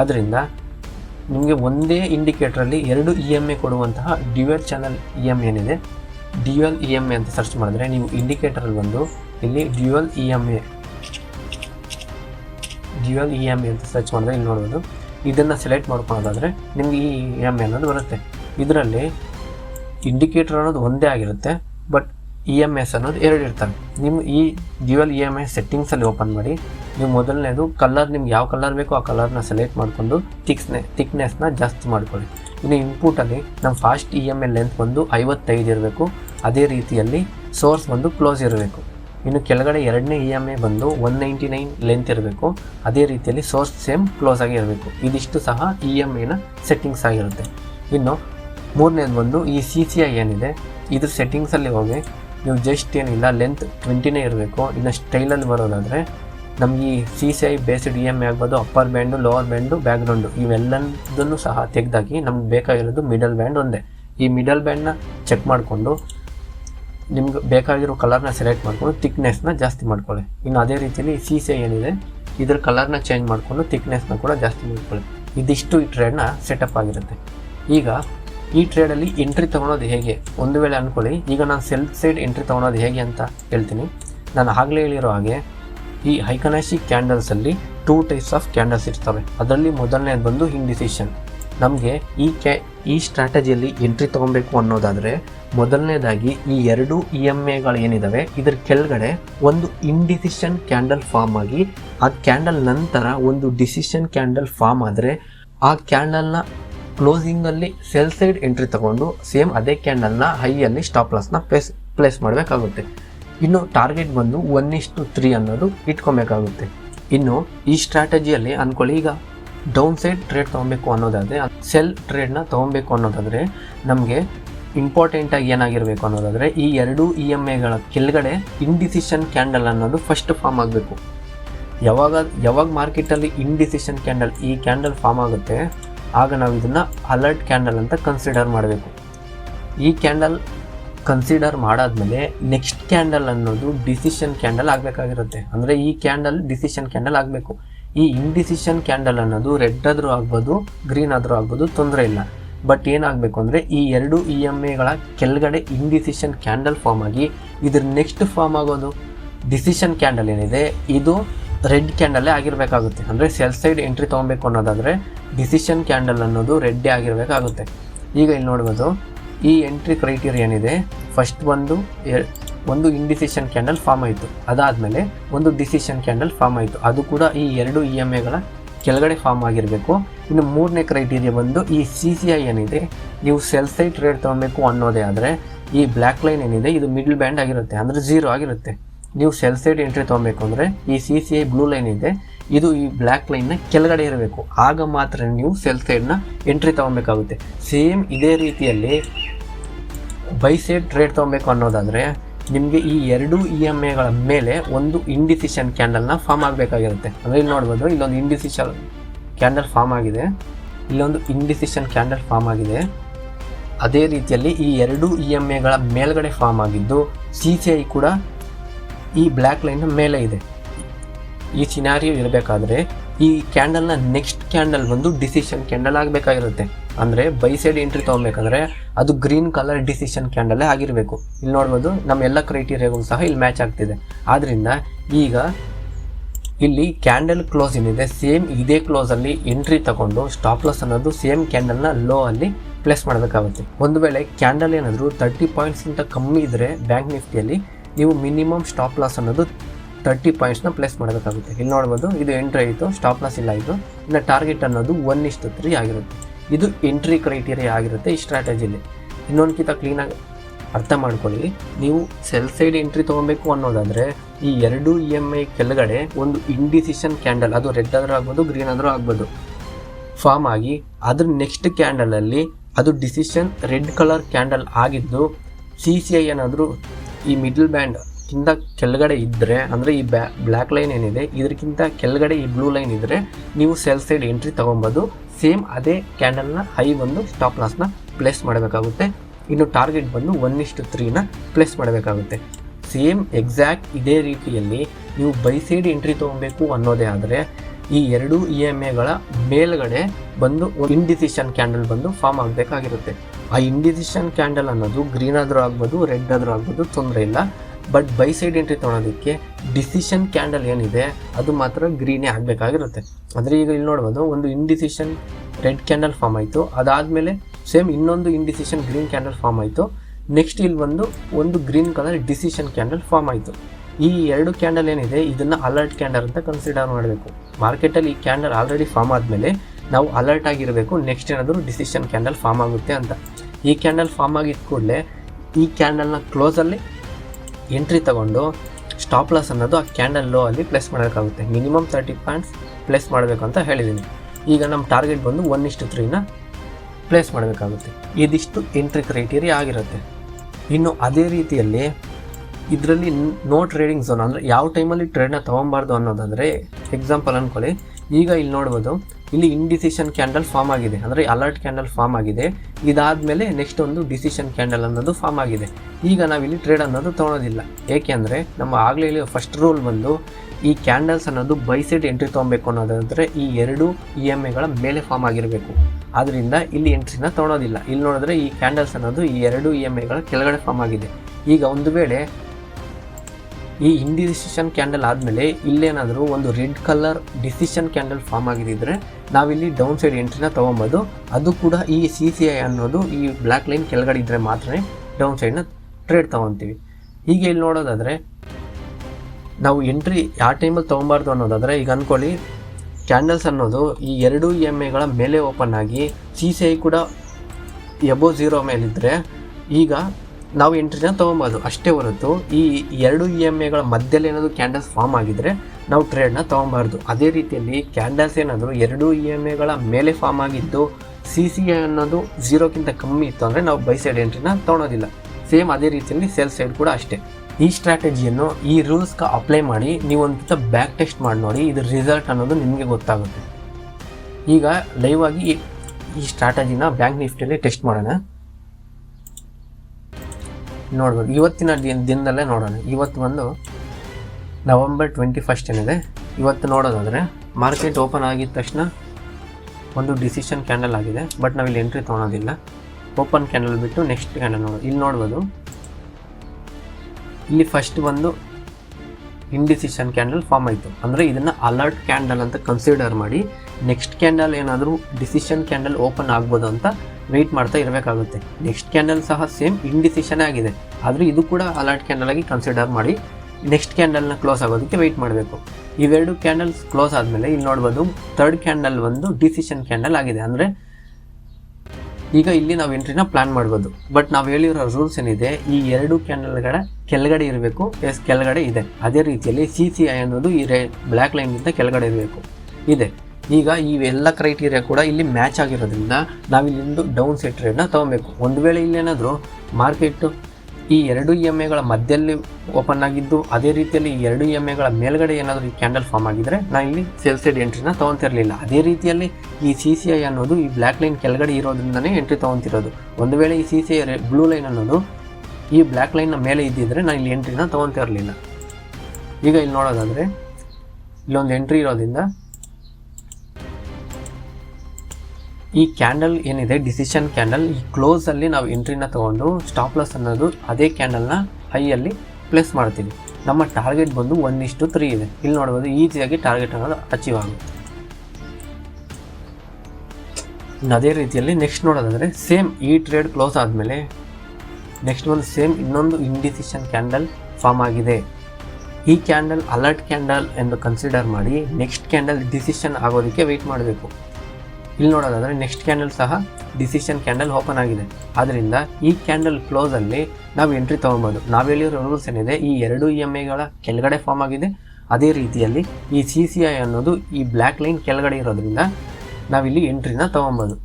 ಆದ್ದರಿಂದ ನಿಮಗೆ ಒಂದೇ ಇಂಡಿಕೇಟ್ರಲ್ಲಿ ಎರಡು ಇ ಎಂ ಎ ಕೊಡುವಂತಹ ಡ್ಯುಯಲ್ ಚಾನಲ್ ಇ ಎಂ ಏನಿದೆ? ಡ್ಯುಯಲ್ ಇ ಎಂ ಎ ಅಂತ ಸರ್ಚ್ ಮಾಡಿದ್ರೆ ನೀವು ಇಂಡಿಕೇಟರಲ್ಲಿ ಬಂದು ಇಲ್ಲಿ dual E M A dual E M A ಅಂತ ಸರ್ಚ್ ಮಾಡಿದ್ರೆ ಇಲ್ಲಿ ನೋಡ್ಬೋದು. ಇದನ್ನು ಸೆಲೆಕ್ಟ್ ಮಾಡ್ಕೊಳೋದಾದರೆ ನಿಮಗೆ ಈ ಇ ಎಂ ಎ ಅನ್ನೋದು ಬರುತ್ತೆ. ಇದರಲ್ಲಿ ಇಂಡಿಕೇಟರ್ ಅನ್ನೋದು ಒಂದೇ ಆಗಿರುತ್ತೆ ಬಟ್ ಇ ಎಂ ಎಸ್ ಅನ್ನೋದು ಎರಡು ಇರ್ತವೆ. ನಿಮ್ಮ ಈ ಡ್ಯುಯಲ್ ಇ ಎಂ ಐ ಸೆಟ್ಟಿಂಗ್ಸಲ್ಲಿ ಓಪನ್ ಮಾಡಿ, ನೀವು ಮೊದಲನೇದು ಕಲರ್ ನಿಮ್ಗೆ ಯಾವ ಕಲರ್ ಬೇಕೋ ಆ ಕಲರ್ನ ಸೆಲೆಕ್ಟ್ ಮಾಡಿಕೊಂಡು ತಿಕ್ಸ್ನೆ ತಿಕ್ನೆಸ್ನ ಜಾಸ್ತಿ ಮಾಡ್ಕೊಳ್ಳಿ. ಇನ್ನು ಇನ್ಪುಟಲ್ಲಿ ನಮ್ಮ fast E M I length ಬಂದು ಐವತ್ತೈದು ಇರಬೇಕು. ಅದೇ ರೀತಿಯಲ್ಲಿ ಸೋರ್ಸ್ ಬಂದು ಕ್ಲೋಸ್ ಇರಬೇಕು. ಇನ್ನು ಕೆಳಗಡೆ ಎರಡನೇ ಇ ಎಂ ಎ ಬಂದು ಒನ್ ನೈಂಟಿ ನೈನ್ ಲೆಂತ್ ಇರಬೇಕು. ಅದೇ ರೀತಿಯಲ್ಲಿ ಸೋರ್ಸ್ ಸೇಮ್ ಕ್ಲೋಸ್ ಆಗಿ ಇರಬೇಕು. ಇದಿಷ್ಟು ಸಹ ಇ ಎಂ ಐನ ಸೆಟ್ಟಿಂಗ್ಸ್ ಆಗಿರುತ್ತೆ. ಇನ್ನು ಮೂರನೇದು ಬಂದು ಈ ಸಿ ಸಿ ಐ ಏನಿದೆ? ಇದ್ರ ಸೆಟ್ಟಿಂಗ್ಸಲ್ಲಿ ಹೋಗಿ ನೀವು ಜಸ್ಟ್ ಏನಿಲ್ಲ ಲೆಂತ್ ಟ್ವೆಂಟಿನೇ ಇರಬೇಕು. ಇನ್ನು ಸ್ಟೈಲಲ್ಲಿ ಬರೋದಾದರೆ ನಮಗೆ ಈ C C I based E M I ಆಗ್ಬೋದು upper band lower band background ಇವೆಲ್ಲದನ್ನು ಸಹ ತೆಗೆದಾಕಿ ನಮ್ಗೆ ಬೇಕಾಗಿರೋದು ಮಿಡಲ್ ಬ್ಯಾಂಡ್ ಒಂದೇ. ಈ ಮಿಡಲ್ ಬ್ಯಾಂಡ್ನ ಚೆಕ್ ಮಾಡಿಕೊಂಡು ನಿಮ್ಗೆ ಬೇಕಾಗಿರೋ ಕಲರ್ನ ಸೆಲೆಕ್ಟ್ ಮಾಡಿಕೊಂಡು ತಿಕ್ನೆಸ್ನ ಜಾಸ್ತಿ ಮಾಡ್ಕೊಳ್ಳಿ. ಇನ್ನು ಅದೇ ರೀತಿಯಲ್ಲಿ ಸಿ ಸಿ ಏನಿದೆ, ಇದ್ರ ಕಲರ್ನ ಚೇಂಜ್ ಮಾಡಿಕೊಂಡು ತಿಕ್ನೆಸ್ನ ಕೂಡ ಜಾಸ್ತಿ ಮಾಡ್ಕೊಳ್ಳಿ. ಇದಿಷ್ಟು ಈ ಟ್ರೇಡ್ನ ಸೆಟಪ್ ಆಗಿರುತ್ತೆ. ಈಗ ಈ ಟ್ರೇಡಲ್ಲಿ ಎಂಟ್ರಿ ತೊಗೊಳೋದು ಹೇಗೆ? ಒಂದು ವೇಳೆ ಅಂದ್ಕೊಳ್ಳಿ ಈಗ ನಾನು ಸೆಲ್ ಸೈಡ್ ಎಂಟ್ರಿ ತೊಗೊಳೋದು ಹೇಗೆ ಅಂತ ಹೇಳ್ತೀನಿ. ನಾನು ಆಗಲೇ ಹೇಳಿರೋ ಹಾಗೆ, ಈ ಹೈಕನಾಶಿ ಕ್ಯಾಂಡಲ್ಸಲ್ಲಿ ಟೂ ಟೈಪ್ಸ್ ಆಫ್ ಕ್ಯಾಂಡಲ್ಸ್ ಇರ್ತವೆ. ಅದರಲ್ಲಿ ಮೊದಲನೇದು ಬಂದು ಇಂಡಿಸಿಷನ್ ನಮಗೆ ಈ ಕ್ಯಾ ಈ ಸ್ಟ್ರಾಟಜಿಯಲ್ಲಿ ಎಂಟ್ರಿ ತೊಗೊಬೇಕು ಅನ್ನೋದಾದರೆ, ಮೊದಲನೇದಾಗಿ ಈ ಎರಡು ಇ ಎಂ ಎಗಳು ಏನಿದ್ದಾವೆ ಇದರ ಕೆಳಗಡೆ ಒಂದು ಇಂಡಿಸಿಷನ್ ಕ್ಯಾಂಡಲ್ ಫಾರ್ಮ್ ಆಗಿ, ಆ ಕ್ಯಾಂಡಲ್ ನಂತರ ಒಂದು ಡಿಸಿಷನ್ ಕ್ಯಾಂಡಲ್ ಫಾರ್ಮ್ ಆದರೆ, ಆ ಕ್ಯಾಂಡಲ್ನ ಕ್ಲೋಸಿಂಗಲ್ಲಿ ಸೆಲ್ ಸೈಡ್ ಎಂಟ್ರಿ ತಗೊಂಡು ಸೇಮ್ ಅದೇ ಕ್ಯಾಂಡಲ್ನ ಹೈಯಲ್ಲಿ ಸ್ಟಾಪ್ ಲಾಸ್ನ ಪ್ಲೇಸ್ ಪ್ಲೇಸ್ ಮಾಡಬೇಕಾಗುತ್ತೆ. ಇನ್ನು ಟಾರ್ಗೆಟ್ ಬಂದು ಒನ್ ಇಷ್ಟು ತ್ರೀ ಅನ್ನೋದು ಇಟ್ಕೊಬೇಕಾಗುತ್ತೆ. ಇನ್ನು ಈ ಸ್ಟ್ರಾಟಜಿಯಲ್ಲಿ ಅಂದ್ಕೊಳ್ಳಿ ಈಗ ಡೌನ್ ಸೈಡ್ ಟ್ರೇಡ್ ತೊಗೊಬೇಕು ಅನ್ನೋದಾದರೆ ಸೆಲ್ ಟ್ರೇಡ್ನ ತೊಗೊಬೇಕು ಅನ್ನೋದಾದರೆ ನಮಗೆ ಇಂಪಾರ್ಟೆಂಟಾಗಿ ಏನಾಗಿರಬೇಕು ಅನ್ನೋದಾದರೆ, ಈ ಎರಡು ಇ ಎಂ ಐಗಳ ಕೆಳಗಡೆ ಇಂಡಿಸಿಷನ್ ಕ್ಯಾಂಡಲ್ ಅನ್ನೋದು ಫಸ್ಟ್ ಫಾರ್ಮ್ ಆಗಬೇಕು. ಯಾವಾಗ ಯಾವಾಗ ಮಾರ್ಕೆಟಲ್ಲಿ ಇಂಡಿಸಿಷನ್ ಕ್ಯಾಂಡಲ್ ಈ ಕ್ಯಾಂಡಲ್ ಫಾರ್ಮ್ ಆಗುತ್ತೆ ಆಗ ನಾವು ಇದನ್ನು ಅಲರ್ಟ್ ಕ್ಯಾಂಡಲ್ ಅಂತ ಕನ್ಸಿಡರ್ ಮಾಡಬೇಕು. ಈ ಕ್ಯಾಂಡಲ್ ಕನ್ಸಿಡರ್ ಮಾಡಾದ್ಮೇಲೆ ನೆಕ್ಸ್ಟ್ ಕ್ಯಾಂಡಲ್ ಅನ್ನೋದು ಡಿಸಿಷನ್ ಕ್ಯಾಂಡಲ್ ಆಗಬೇಕಾಗಿರುತ್ತೆ. ಅಂದರೆ ಈ ಕ್ಯಾಂಡಲ್ ಡಿಸಿಷನ್ ಕ್ಯಾಂಡಲ್ ಆಗಬೇಕು. ಈ ಇಂಡಿಸಿಷನ್ ಕ್ಯಾಂಡಲ್ ಅನ್ನೋದು ರೆಡ್ ಆದರೂ ಆಗ್ಬೋದು ಗ್ರೀನ್ ಆದರೂ ಆಗ್ಬೋದು, ತೊಂದರೆ ಇಲ್ಲ. ಬಟ್ ಏನಾಗಬೇಕು ಅಂದರೆ ಈ ಎರಡು ಇ ಎಂ ಎಗಳ ಕೆಳಗಡೆ ಇಂಡಿಸಿಷನ್ ಕ್ಯಾಂಡಲ್ ಫಾರ್ಮ್ ಆಗಿ ಇದ್ರ ನೆಕ್ಸ್ಟ್ ಫಾರ್ಮ್ ಆಗೋದು. ಡಿಸಿಷನ್ ಕ್ಯಾಂಡಲ್ ಏನಿದೆ? ಇದು ರೆಡ್ ಕ್ಯಾಂಡಲ್ಲೇ ಆಗಿರಬೇಕಾಗುತ್ತೆ. ಅಂದರೆ ಸೆಲ್ ಸೈಡ್ ಎಂಟ್ರಿ ತೊಗೊಬೇಕು ಅನ್ನೋದಾದರೆ ಡಿಸಿಷನ್ ಕ್ಯಾಂಡಲ್ ಅನ್ನೋದು ರೆಡ್ಡೇ ಆಗಿರಬೇಕಾಗುತ್ತೆ. ಈಗ ಇಲ್ಲಿ ನೋಡ್ಬೋದು, ಈ ಎಂಟ್ರಿ ಕ್ರೈಟೀರಿಯಾ ಏನಿದೆ, ಫಸ್ಟ್ ಎ- ಒಂದು ಇಂಡಿಸಿಷನ್ ಕ್ಯಾಂಡಲ್ ಫಾರ್ಮ್ ಆಯಿತು. ಅದಾದಮೇಲೆ ಒಂದು ಡಿಸಿಷನ್ ಕ್ಯಾಂಡಲ್ ಫಾರ್ಮ್ ಆಯಿತು. ಅದು ಕೂಡ ಈ ಎರಡು ಇ ಎಂ ಎಗಳ ಕೆಳಗಡೆ ಫಾರ್ಮ್ ಆಗಿರಬೇಕು. ಇನ್ನು ಮೂರನೇ ಕ್ರೈಟೀರಿಯಾ ಬಂದು ಈ ಸಿ ಸಿ ಐ ಏನಿದೆ, ನೀವು ಸೆಲ್ ಸೈಡ್ ಟ್ರೇಡ್ ತೊಗೊಬೇಕು ಅನ್ನೋದೇ ಆದರೆ ಈ ಬ್ಲ್ಯಾಕ್ ಲೈನ್ ಏನಿದೆ, ಇದು ಮಿಡ್ಲ್ ಬ್ಯಾಂಡ್ ಆಗಿರುತ್ತೆ. ಅಂದರೆ ಜೀರೋ ಆಗಿರುತ್ತೆ. ನೀವು ಸೆಲ್ ಸೈಡ್ ಎಂಟ್ರಿ ತೊಗೊಬೇಕು ಅಂದರೆ ಈ C C I blue line ಇದೆ. ಇದು ಈ ಬ್ಲ್ಯಾಕ್ ಲೈನ್ನ ಕೆಳಗಡೆ ಇರಬೇಕು. ಆಗ ಮಾತ್ರ ನೀವು ಸೆಲ್ ಸೈಡ್ನ ಎಂಟ್ರಿ ತೊಗೊಬೇಕಾಗುತ್ತೆ. ಸೇಮ್ ಇದೇ ರೀತಿಯಲ್ಲಿ ಬೈ ಸೈಡ್ ಟ್ರೇಡ್ ತೊಗೊಬೇಕು ಅನ್ನೋದಾದರೆ ನಿಮಗೆ ಈ ಎರಡು ಇ ಎಂ ಎಗಳ ಮೇಲೆ ಒಂದು ಇಂಡಿಸಿಷನ್ ಕ್ಯಾಂಡಲ್ನ ಫಾರ್ಮ್ ಆಗಬೇಕಾಗಿರುತ್ತೆ. ಅಂದರೆ ಇಲ್ಲಿ ನೋಡ್ಬೋದು, ಇಲ್ಲೊಂದು ಇಂಡಿಸಿಷನ್ ಕ್ಯಾಂಡಲ್ ಫಾರ್ಮ್ ಆಗಿದೆ. ಇಲ್ಲೊಂದು ಇಂಡಿಸಿಷನ್ ಕ್ಯಾಂಡಲ್ ಫಾರ್ಮ್ ಆಗಿದೆ. ಅದೇ ರೀತಿಯಲ್ಲಿ ಈ ಎರಡು ಇ ಎಂ ಎಗಳ ಮೇಲ್ಗಡೆ ಫಾರ್ಮ್ ಆಗಿದ್ದು ಸಿ ಸಿ ಐ ಕೂಡ ಈ ಬ್ಲ್ಯಾಕ್ ಲೈನ್ನ ಮೇಲೆ ಇದೆ. ಈ ಸಿನಾರಿಯೋ ಇರಬೇಕಾದ್ರೆ ಈ ಕ್ಯಾಂಡಲ್ನ ನೆಕ್ಸ್ಟ್ ಕ್ಯಾಂಡಲ್ ಬಂದು ಡಿಸಿಷನ್ ಕ್ಯಾಂಡಲ್ ಆಗಬೇಕಾಗಿರುತ್ತೆ. ಅಂದರೆ ಬೈ ಸೈಡ್ ಎಂಟ್ರಿ ತೊಗೊಬೇಕಂದ್ರೆ ಅದು ಗ್ರೀನ್ ಕಲರ್ ಡಿಸಿಷನ್ ಕ್ಯಾಂಡಲೇ ಆಗಿರಬೇಕು. ಇಲ್ಲಿ ನೋಡ್ಬೋದು ನಮ್ಮ ಎಲ್ಲ ಕ್ರೈಟೀರಿಯಾಗಳು ಸಹ ಇಲ್ಲಿ ಮ್ಯಾಚ್ ಆಗ್ತಿದೆ. ಆದ್ದರಿಂದ ಈಗ ಇಲ್ಲಿ ಕ್ಯಾಂಡಲ್ ಕ್ಲೋಸ್ ಏನಿದೆ ಸೇಮ್ ಇದೇ ಕ್ಲೋಸಲ್ಲಿ ಎಂಟ್ರಿ ತಗೊಂಡು ಸ್ಟಾಪ್ ಲಾಸ್ ಅನ್ನೋದು ಸೇಮ್ ಕ್ಯಾಂಡಲ್ನ ಲೋ ಅಲ್ಲಿ ಪ್ಲೇಸ್ ಮಾಡಬೇಕಾಗುತ್ತೆ. ಒಂದು ವೇಳೆ ಕ್ಯಾಂಡಲ್ ಏನಾದರೂ ತರ್ಟಿ ಪಾಯಿಂಟ್ಸ್ಗಿಂತ ಕಮ್ಮಿ ಇದ್ದರೆ ಬ್ಯಾಂಕ್ ನಿಫ್ಟಿಯಲ್ಲಿ ನೀವು ಮಿನಿಮಮ್ ಸ್ಟಾಪ್ ಲಾಸ್ ಅನ್ನೋದು ತರ್ಟಿ ಪಾಯಿಂಟ್ಸ್ನ ಪ್ಲೇಸ್ ಮಾಡಬೇಕಾಗುತ್ತೆ. ಇಲ್ಲಿ ನೋಡ್ಬೋದು, ಇದು ಎಂಟ್ರಿ ಆಯಿತು ಸ್ಟಾಪ್ ಲಾಸ್ ಇಲ್ಲ ಇದು. ಇನ್ನು ಟಾರ್ಗೆಟ್ ಅನ್ನೋದು ಒನ್ ಇಷ್ಟು ತ್ರೀ ಆಗಿರುತ್ತೆ. ಇದು ಎಂಟ್ರಿ ಕ್ರೈಟೀರಿಯಾ ಆಗಿರುತ್ತೆ ಈ ಸ್ಟ್ರಾಟಜಿಲಿ ಇನ್ನೊಂದ್ಕಿಂತ ಕ್ಲೀನಾಗಿ ಅರ್ಥ ಮಾಡ್ಕೊಳ್ಳಿ. ನೀವು ಸೆಲ್ ಸೈಡ್ ಎಂಟ್ರಿ ತೊಗೊಬೇಕು ಅನ್ನೋದಾದರೆ, ಈ ಎರಡು ಇ ಎಂ ಐ ಕೆಳಗಡೆ ಒಂದು ಇಂಡಿಸಿಷನ್ ಕ್ಯಾಂಡಲ್ ಅದು ರೆಡ್ ಆದರೂ ಆಗ್ಬೋದು ಗ್ರೀನ್ ಆದರೂ ಆಗ್ಬೋದು ಫಾರ್ಮ್ ಆಗಿ ಅದ್ರ ನೆಕ್ಸ್ಟ್ ಕ್ಯಾಂಡಲಲ್ಲಿ ಅದು ಡಿಸಿಷನ್ ರೆಡ್ ಕಲರ್ ಕ್ಯಾಂಡಲ್ ಆಗಿದ್ದು ಸಿ ಸಿ ಐ ಏನಾದರೂ ಈ ಮಿಡ್ಲ್ ಬ್ಯಾಂಡ್ ಕಿಂತ ಕೆಳಗಡೆ ಇದ್ದರೆ ಅಂದರೆ ಈ ಬ್ಯಾ ಬ್ಲ್ಯಾಕ್ ಲೈನ್ ಏನಿದೆ ಇದಕ್ಕಿಂತ ಕೆಳಗಡೆ ಈ ಬ್ಲೂ ಲೈನ್ ಇದ್ದರೆ ನೀವು ಸೆಲ್ ಸೈಡ್ ಎಂಟ್ರಿ ತೊಗೊಬೋದು. ಸೇಮ್ ಅದೇ ಕ್ಯಾಂಡಲ್ನ ಹೈ ಬಂದು ಸ್ಟಾಪ್ ಲಾಸ್ನ ಪ್ಲೇಸ್ ಮಾಡಬೇಕಾಗುತ್ತೆ. ಇನ್ನು ಟಾರ್ಗೆಟ್ ಬಂದು ಒನ್ ಇಷ್ಟು ತ್ರೀನ ಪ್ಲೇಸ್ ಮಾಡಬೇಕಾಗುತ್ತೆ. ಸೇಮ್ ಎಕ್ಸಾಕ್ಟ್ ಇದೇ ರೀತಿಯಲ್ಲಿ ನೀವು ಬೈ ಸೈಡ್ ಎಂಟ್ರಿ ತೊಗೊಬೇಕು ಅನ್ನೋದೇ ಆದರೆ, ಈ ಎರಡು ಇ ಎಂ ಎಗಳ ಮೇಲ್ಗಡೆ ಬಂದು ಇಂಡಿಸಿಷನ್ ಕ್ಯಾಂಡಲ್ ಬಂದು ಫಾರ್ಮ್ ಆಗಬೇಕಾಗಿರುತ್ತೆ. ಆ ಇಂಡಿಸಿಷನ್ ಕ್ಯಾಂಡಲ್ ಅನ್ನೋದು ಗ್ರೀನ್ ಆದರೂ ಆಗ್ಬೋದು ರೆಡ್ ಆದರೂ ಆಗ್ಬೋದು, ತೊಂದರೆ ಇಲ್ಲ. ಬಟ್ ಬೈ ಸೈಡ್ ಎಂಟ್ರಿ ತೊಗೊಳೋದಕ್ಕೆ ಡಿಸಿಷನ್ ಕ್ಯಾಂಡಲ್ ಏನಿದೆ, ಅದು ಮಾತ್ರ ಗ್ರೀನೇ ಆಗಬೇಕಾಗಿರುತ್ತೆ. ಅಂದರೆ ಈಗ ಇಲ್ಲಿ ನೋಡ್ಬೋದು, ಒಂದು ಇಂಡಿಸಿಷನ್ ರೆಡ್ ಕ್ಯಾಂಡಲ್ ಫಾರ್ಮ್ ಆಯಿತು. ಅದಾದಮೇಲೆ ಸೇಮ್ ಇನ್ನೊಂದು ಇಂಡಿಸಿಷನ್ ಗ್ರೀನ್ ಕ್ಯಾಂಡಲ್ ಫಾರ್ಮ್ ಆಯಿತು. ನೆಕ್ಸ್ಟ್ ಇಲ್ಲಿ ಬಂದು ಒಂದು green colour decision candle form ಆಯಿತು. ಈ ಎರಡು ಕ್ಯಾಂಡಲ್ ಏನಿದೆ, ಇದನ್ನು ಅಲರ್ಟ್ ಕ್ಯಾಂಡಲ್ ಅಂತ ಕನ್ಸಿಡರ್ ಮಾಡಬೇಕು. ಮಾರ್ಕೆಟಲ್ಲಿ ಈ ಕ್ಯಾಂಡಲ್ ಆಲ್ರೆಡಿ ಫಾರ್ಮ್ ಆದಮೇಲೆ ನಾವು ಅಲರ್ಟ್ ಆಗಿರಬೇಕು ನೆಕ್ಸ್ಟ್ ಏನಾದರೂ ಡಿಸಿಷನ್ ಕ್ಯಾಂಡಲ್ ಫಾರ್ಮ್ ಆಗುತ್ತೆ ಅಂತ. ಈ ಕ್ಯಾಂಡಲ್ ಫಾರ್ಮ್ ಆಗಿದ್ದ ಕೂಡಲೇ ಈ ಕ್ಯಾಂಡಲ್ನ ಕ್ಲೋಸಲ್ಲಿ ಎಂಟ್ರಿ ತಗೊಂಡು ಸ್ಟಾಪ್ ಲಾಸ್ ಅನ್ನೋದು ಆ ಕ್ಯಾಂಡಲ್ ಲೋ ಅಲ್ಲಿ ಪ್ಲೇಸ್ ಮಾಡೋಕ್ಕಾಗುತ್ತೆ ಮಿನಿಮಮ್ ತರ್ಟಿ ಪಾಯಿಂಟ್ಸ್ ಪ್ಲೇಸ್ ಮಾಡಬೇಕು ಅಂತ ಹೇಳಿದ್ದೀನಿ ಈಗ ನಮ್ಮ ಟಾರ್ಗೆಟ್ ಬಂದು ಒನ್ ಇಷ್ಟು ತ್ರೀನ ಪ್ಲೇಸ್ ಮಾಡಬೇಕಾಗುತ್ತೆ. ಇದಿಷ್ಟು ಎಂಟ್ರಿ ಕ್ರೈಟೀರಿಯಾ ಆಗಿರುತ್ತೆ. ಇನ್ನು ಅದೇ ರೀತಿಯಲ್ಲಿ ಇದರಲ್ಲಿ ನೋ ಟ್ರೇಡಿಂಗ್ ಝೋನ್ ಅಂದರೆ ಯಾವ ಟೈಮಲ್ಲಿ ಟ್ರೇಡ್ನ ತೊಗೊಬಾರ್ದು ಅನ್ನೋದಾದರೆ ಎಕ್ಸಾಂಪಲ್ ಅಂದ್ಕೊಳ್ಳಿ ಈಗ ಇಲ್ಲಿ ನೋಡ್ಬೋದು, ಇಲ್ಲಿ ಇಂಡಿಸಿಷನ್ ಕ್ಯಾಂಡಲ್ ಫಾರ್ಮ್ ಆಗಿದೆ. ಅಂದರೆ ಅಲರ್ಟ್ ಕ್ಯಾಂಡಲ್ ಫಾರ್ಮ್ ಆಗಿದೆ. ಇದಾದಮೇಲೆ ನೆಕ್ಸ್ಟ್ ಒಂದು ಡಿಸಿಷನ್ ಕ್ಯಾಂಡಲ್ ಅನ್ನೋದು ಫಾರ್ಮ್ ಆಗಿದೆ. ಈಗ ನಾವಿಲ್ಲಿ ಟ್ರೇಡ್ ಅನ್ನೋದು ತೊಗೊಳೋದಿಲ್ಲ. ಏಕೆಂದರೆ ನಮ್ಮ ಆಗಲೇ ಇಲ್ಲಿ ಫಸ್ಟ್ ರೂಲ್ ಬಂದು ಈ ಕ್ಯಾಂಡಲ್ಸ್ ಅನ್ನೋದು ಬೈ ಸೈಡ್ ಎಂಟ್ರಿ ತೊಗೊಬೇಕು ಅನ್ನೋದಾದರೆ ಈ ಎರಡು ಇ ಎಂ ಎಗಳ ಮೇಲೆ ಫಾರ್ಮ್ ಆಗಿರಬೇಕು. ಆದ್ದರಿಂದ ಇಲ್ಲಿ ಎಂಟ್ರಿನ ತೊಗೊಳೋದಿಲ್ಲ. ಇಲ್ಲಿ ನೋಡಿದ್ರೆ ಈ ಕ್ಯಾಂಡಲ್ಸ್ ಅನ್ನೋದು ಈ ಎರಡು ಇ ಎಂ ಎಗಳ ಕೆಳಗಡೆ ಫಾರ್ಮ್ ಆಗಿದೆ. ಈಗ ಒಂದು ವೇಳೆ ಈ ಇಂಡಿಸಿಷನ್ ಕ್ಯಾಂಡಲ್ ಆದಮೇಲೆ ಇಲ್ಲೇನಾದರೂ ಒಂದು red colour decision candle form ಆಗಿದ್ದರೆ ನಾವಿಲ್ಲಿ ಡೌನ್ ಸೈಡ್ ಎಂಟ್ರಿನ ತೊಗೊಬೋದು. ಅದು ಕೂಡ ಈ ಸಿ ಸಿ ಐ ಅನ್ನೋದು ಈ ಬ್ಲ್ಯಾಕ್ ಲೈನ್ ಕೆಳಗಡೆ ಇದ್ದರೆ ಮಾತ್ರ ಡೌನ್ ಸೈಡ್ನ ಟ್ರೇಡ್ ತೊಗೊತೀವಿ. ಹೀಗೆ ಇಲ್ಲಿ ನೋಡೋದಾದರೆ ನಾವು ಎಂಟ್ರಿ ಯಾವ ಟೈಮಲ್ಲಿ ತೊಗೊಬಾರ್ದು ಅನ್ನೋದಾದರೆ ಈಗ ಅಂದ್ಕೊಳ್ಳಿ ಕ್ಯಾಂಡಲ್ಸ್ ಅನ್ನೋದು ಈ ಎರಡು ಇ ಎಂ ಐಗಳ ಮೇಲೆ ಓಪನ್ ಆಗಿ ಸಿ ಸಿ ಐ ಕೂಡ ಎಬೋ ಝೀರೋ ಮೇಲಿದ್ದರೆ ಈಗ ನಾವು ಎಂಟ್ರಿನ ತೊಗೊಬೋದು ಅಷ್ಟೇ ಹೊರತು ಈ ಎರಡು ಇ ಎಂ ಎಗಳ ಮಧ್ಯದಲ್ಲಿ ಏನಾದರೂ ಕ್ಯಾಂಡಲ್ಸ್ ಫಾರ್ಮ್ ಆಗಿದ್ದರೆ ನಾವು ಟ್ರೇಡ್ನ ತೊಗೊಬಾರ್ದು. ಅದೇ ರೀತಿಯಲ್ಲಿ ಕ್ಯಾಂಡಲ್ಸ್ ಏನಾದರೂ ಎರಡು ಇ ಎಂ ಎಗಳ ಮೇಲೆ ಫಾರ್ಮ್ ಆಗಿದ್ದು ಸಿ ಸಿ ಅನ್ನೋದು ಝೀರೋಕ್ಕಿಂತ ಕಮ್ಮಿ ಇತ್ತು ಅಂದರೆ ನಾವು ಬೈ ಸೈಡ್ ಎಂಟ್ರಿನ ತೊಗೊಳೋದಿಲ್ಲ. ಸೇಮ್ ಅದೇ ರೀತಿಯಲ್ಲಿ ಸೇಲ್ ಸೈಡ್ ಕೂಡ ಅಷ್ಟೇ. ಈ ಸ್ಟ್ರಾಟಜಿಯನ್ನು ಈ ರೂಲ್ಸ್ಗೆ ಅಪ್ಲೈ ಮಾಡಿ ನೀವು ಒಂದು ಬ್ಯಾಕ್ ಟೆಸ್ಟ್ ಮಾಡಿ ನೋಡಿ ಇದ್ರ ರಿಸಲ್ಟ್ ಅನ್ನೋದು ನಿಮಗೆ ಗೊತ್ತಾಗುತ್ತೆ. ಈಗ ಲೈವ್ ಆಗಿ ಈ ಸ್ಟ್ರಾಟಜಿನ ಬ್ಯಾಂಕ್ ನಿಫ್ಟಿಯಲ್ಲಿ ಟೆಸ್ಟ್ ಮಾಡೋಣ. ನೋಡ್ಬೋದು ಇವತ್ತಿನ ದಿನ ದಿನದಲ್ಲೇ ನೋಡೋಣ. ಇವತ್ತು ಬಂದು ನವಂಬರ್ ಟ್ವೆಂಟಿ ಫಸ್ಟ್ ಏನಿದೆ. ಇವತ್ತು ನೋಡೋದಾದರೆ ಮಾರ್ಕೆಟ್ ಓಪನ್ ಆಗಿದ ತಕ್ಷಣ ಒಂದು ಡಿಸಿಷನ್ ಕ್ಯಾಂಡಲ್ ಆಗಿದೆ. ಬಟ್ ನಾವಿಲ್ಲಿ ಎಂಟ್ರಿ ತೊಗೊಳೋದಿಲ್ಲ. ಓಪನ್ ಕ್ಯಾಂಡಲ್ ಬಿಟ್ಟು ನೆಕ್ಸ್ಟ್ ಕ್ಯಾಂಡಲ್ ನೋಡೋದು. ಇಲ್ಲಿ ನೋಡ್ಬೋದು. ಇಲ್ಲಿ ಫಸ್ಟ್ ಬಂದು ಇಂಡಿಸಿಷನ್ ಕ್ಯಾಂಡಲ್ ಫಾರ್ಮ್ ಆಯಿತು. ಅಂದರೆ ಇದನ್ನು ಅಲರ್ಟ್ ಕ್ಯಾಂಡಲ್ ಅಂತ ಕನ್ಸಿಡರ್ ಮಾಡಿ ನೆಕ್ಸ್ಟ್ ಕ್ಯಾಂಡಲ್ ಏನಾದರೂ ಡಿಸಿಷನ್ ಕ್ಯಾಂಡಲ್ ಓಪನ್ ಆಗ್ಬೋದು ಅಂತ ವೆಯ್ಟ್ ಮಾಡ್ತಾ ಇರಬೇಕಾಗುತ್ತೆ. ನೆಕ್ಸ್ಟ್ ಕ್ಯಾಂಡಲ್ ಸಹ ಸೇಮ್ ಇಂಡಿಸಿಷನ್ ಆಗಿದೆ. ಆದರೆ ಇದು ಕೂಡ ಅಲರ್ಟ್ ಕ್ಯಾಂಡಲ್ ಆಗಿ ಕನ್ಸಿಡರ್ ಮಾಡಿ ನೆಕ್ಸ್ಟ್ ಕ್ಯಾಂಡಲ್ನ ಕ್ಲೋಸ್ ಆಗೋದಕ್ಕೆ ವೆಯ್ಟ್ ಮಾಡಬೇಕು. ಇವೆರಡು ಕ್ಯಾಂಡಲ್ಸ್ ಕ್ಲೋಸ್ ಆದಮೇಲೆ ಇಲ್ಲಿ ನೋಡ್ಬೋದು ಥರ್ಡ್ ಕ್ಯಾಂಡಲ್ ಒಂದು ಡಿಸಿಷನ್ ಕ್ಯಾಂಡಲ್ ಆಗಿದೆ. ಅಂದರೆ ಈಗ ಇಲ್ಲಿ ನಾವು ಎಂಟ್ರಿನ ಪ್ಲಾನ್ ಮಾಡ್ಬೋದು. ಬಟ್ ನಾವು ಹೇಳಿರೋ ರೂಲ್ಸ್ ಏನಿದೆ, ಈ ಎರಡು ಕ್ಯಾಂಡಲ್ಗಳ ಕೆಳಗಡೆ ಇರಬೇಕು ಎಸ್ ಕೆಳಗಡೆ ಇದೆ. ಅದೇ ರೀತಿಯಲ್ಲಿ ಸಿ ಸಿ ಐ ಅನ್ನೋದು ಈ ರೇ ಬ್ಲ್ಯಾಕ್ ಲೈನ್ಗಿಂತ ಕೆಳಗಡೆ ಇರಬೇಕು. ಇದೆ. ಈಗ ಇವೆಲ್ಲ ಕ್ರೈಟೀರಿಯಾ ಕೂಡ ಇಲ್ಲಿ ಮ್ಯಾಚ್ ಆಗಿರೋದ್ರಿಂದ ನಾವಿಲ್ಲಿಂದು ಡೌನ್ ಸೆಟ್ ರೇಟ್ನ ತೊಗೊಬೇಕು. ಒಂದು ವೇಳೆ ಇಲ್ಲೇನಾದರೂ ಮಾರ್ಕೆಟ್ ಈ ಎರಡು ಇ ಎಂ ಎಗಳ ಮಧ್ಯದಲ್ಲಿ ಓಪನ್ ಆಗಿದ್ದು, ಅದೇ ರೀತಿಯಲ್ಲಿ ಈ ಎರಡು ಇ ಎಂ ಎಗಳ ಮೇಲ್ಗಡೆ ಏನಾದರೂ ಈ ಕ್ಯಾಂಡಲ್ ಫಾರ್ಮ್ ಆಗಿದ್ರೆ ನಾನು ಇಲ್ಲಿ ಸೇಲ್ ಸೈಡ್ ಎಂಟ್ರಿನ ತೊಗೊತಿರಲಿಲ್ಲ. ಅದೇ ರೀತಿಯಲ್ಲಿ ಈ ಸಿ ಸಿ ಐ ಅನ್ನೋದು ಈ ಬ್ಲ್ಯಾಕ್ ಲೈನ್ ಕೆಳಗಡೆ ಇರೋದ್ರಿಂದನೇ ಎಂಟ್ರಿ ತೊಗೊತಿರೋದು. ಒಂದು ವೇಳೆ ಈ C C I blue line ಅನ್ನೋದು ಈ ಬ್ಲ್ಯಾಕ್ ಲೈನ್ನ ಮೇಲೆ ಇದ್ದಿದ್ರೆ ನಾನು ಇಲ್ಲಿ ಎಂಟ್ರಿನ ತೊಗೊತಿರಲಿಲ್ಲ. ಈಗ ಇಲ್ಲಿ ನೋಡೋದಾದರೆ ಇಲ್ಲೊಂದು ಎಂಟ್ರಿ ಇರೋದ್ರಿಂದ ಈ ಕ್ಯಾಂಡಲ್ ಏನಿದೆ, ಡಿಸಿಷನ್ ಕ್ಯಾಂಡಲ್, ಈ ಕ್ಲೋಸಲ್ಲಿ ನಾವು ಎಂಟ್ರಿನ ತಗೊಂಡು ಸ್ಟಾಪ್ ಲಾಸ್ ಅನ್ನೋದು ಅದೇ ಕ್ಯಾಂಡಲ್ನ ಹೈಯಲ್ಲಿ ಪ್ಲೇಸ್ ಮಾಡ್ತೀವಿ ನಮ್ಮ ಟಾರ್ಗೆಟ್ ಬಂದು ಒನ್ ಇಷ್ಟು ತ್ರೀ ಇದೆ. ಇಲ್ಲಿ ನೋಡ್ಬೋದು ಈಸಿಯಾಗಿ ಟಾರ್ಗೆಟ್ ಅನ್ನೋದು ಅಚೀವ್ ಆಗುತ್ತೆ. ಅದೇ ರೀತಿಯಲ್ಲಿ ನೆಕ್ಸ್ಟ್ ನೋಡೋದಾದರೆ ಸೇಮ್ ಈ ಟ್ರೇಡ್ ಕ್ಲೋಸ್ ಆದಮೇಲೆ ನೆಕ್ಸ್ಟ್ ಒಂದು ಸೇಮ್ ಇನ್ನೊಂದು ಇಂಡಿಸಿಷನ್ ಕ್ಯಾಂಡಲ್ ಫಾರ್ಮ್ ಆಗಿದೆ. ಈ ಕ್ಯಾಂಡಲ್ ಅಲರ್ಟ್ ಕ್ಯಾಂಡಲ್ ಎಂದು ಕನ್ಸಿಡರ್ ಮಾಡಿ ನೆಕ್ಸ್ಟ್ ಕ್ಯಾಂಡಲ್ ಡಿಸಿಷನ್ ಆಗೋದಕ್ಕೆ ವೆಯ್ಟ್ ಮಾಡಬೇಕು. ಇಲ್ಲಿ ನೋಡೋದಾದರೆ ನೆಕ್ಸ್ಟ್ ಕ್ಯಾಂಡಲ್ ಸಹ ಡಿಸಿಷನ್ ಕ್ಯಾಂಡಲ್ ಓಪನ್ ಆಗಿದೆ. ಆದ್ದರಿಂದ ಈ ಕ್ಯಾಂಡಲ್ ಕ್ಲೋಸಲ್ಲಿ ನಾವು ಎಂಟ್ರಿ ತೊಗೊಬೋದು. ನಾವು ಹೇಳಿರೋ ರೂಲ್ಸ್ ಏನಿದೆ, ಈ ಎರಡು ಇ ಎಂ ಐಗಳ ಕೆಳಗಡೆ ಫಾರ್ಮ್ ಆಗಿದೆ. ಅದೇ ರೀತಿಯಲ್ಲಿ ಈ ಸಿ ಸಿ ಐ ಅನ್ನೋದು ಈ ಬ್ಲ್ಯಾಕ್ ಲೈನ್ ಕೆಳಗಡೆ ಇರೋದ್ರಿಂದ ನಾವಿಲ್ಲಿ ಎಂಟ್ರಿನ ತೊಗೊಬೋದು.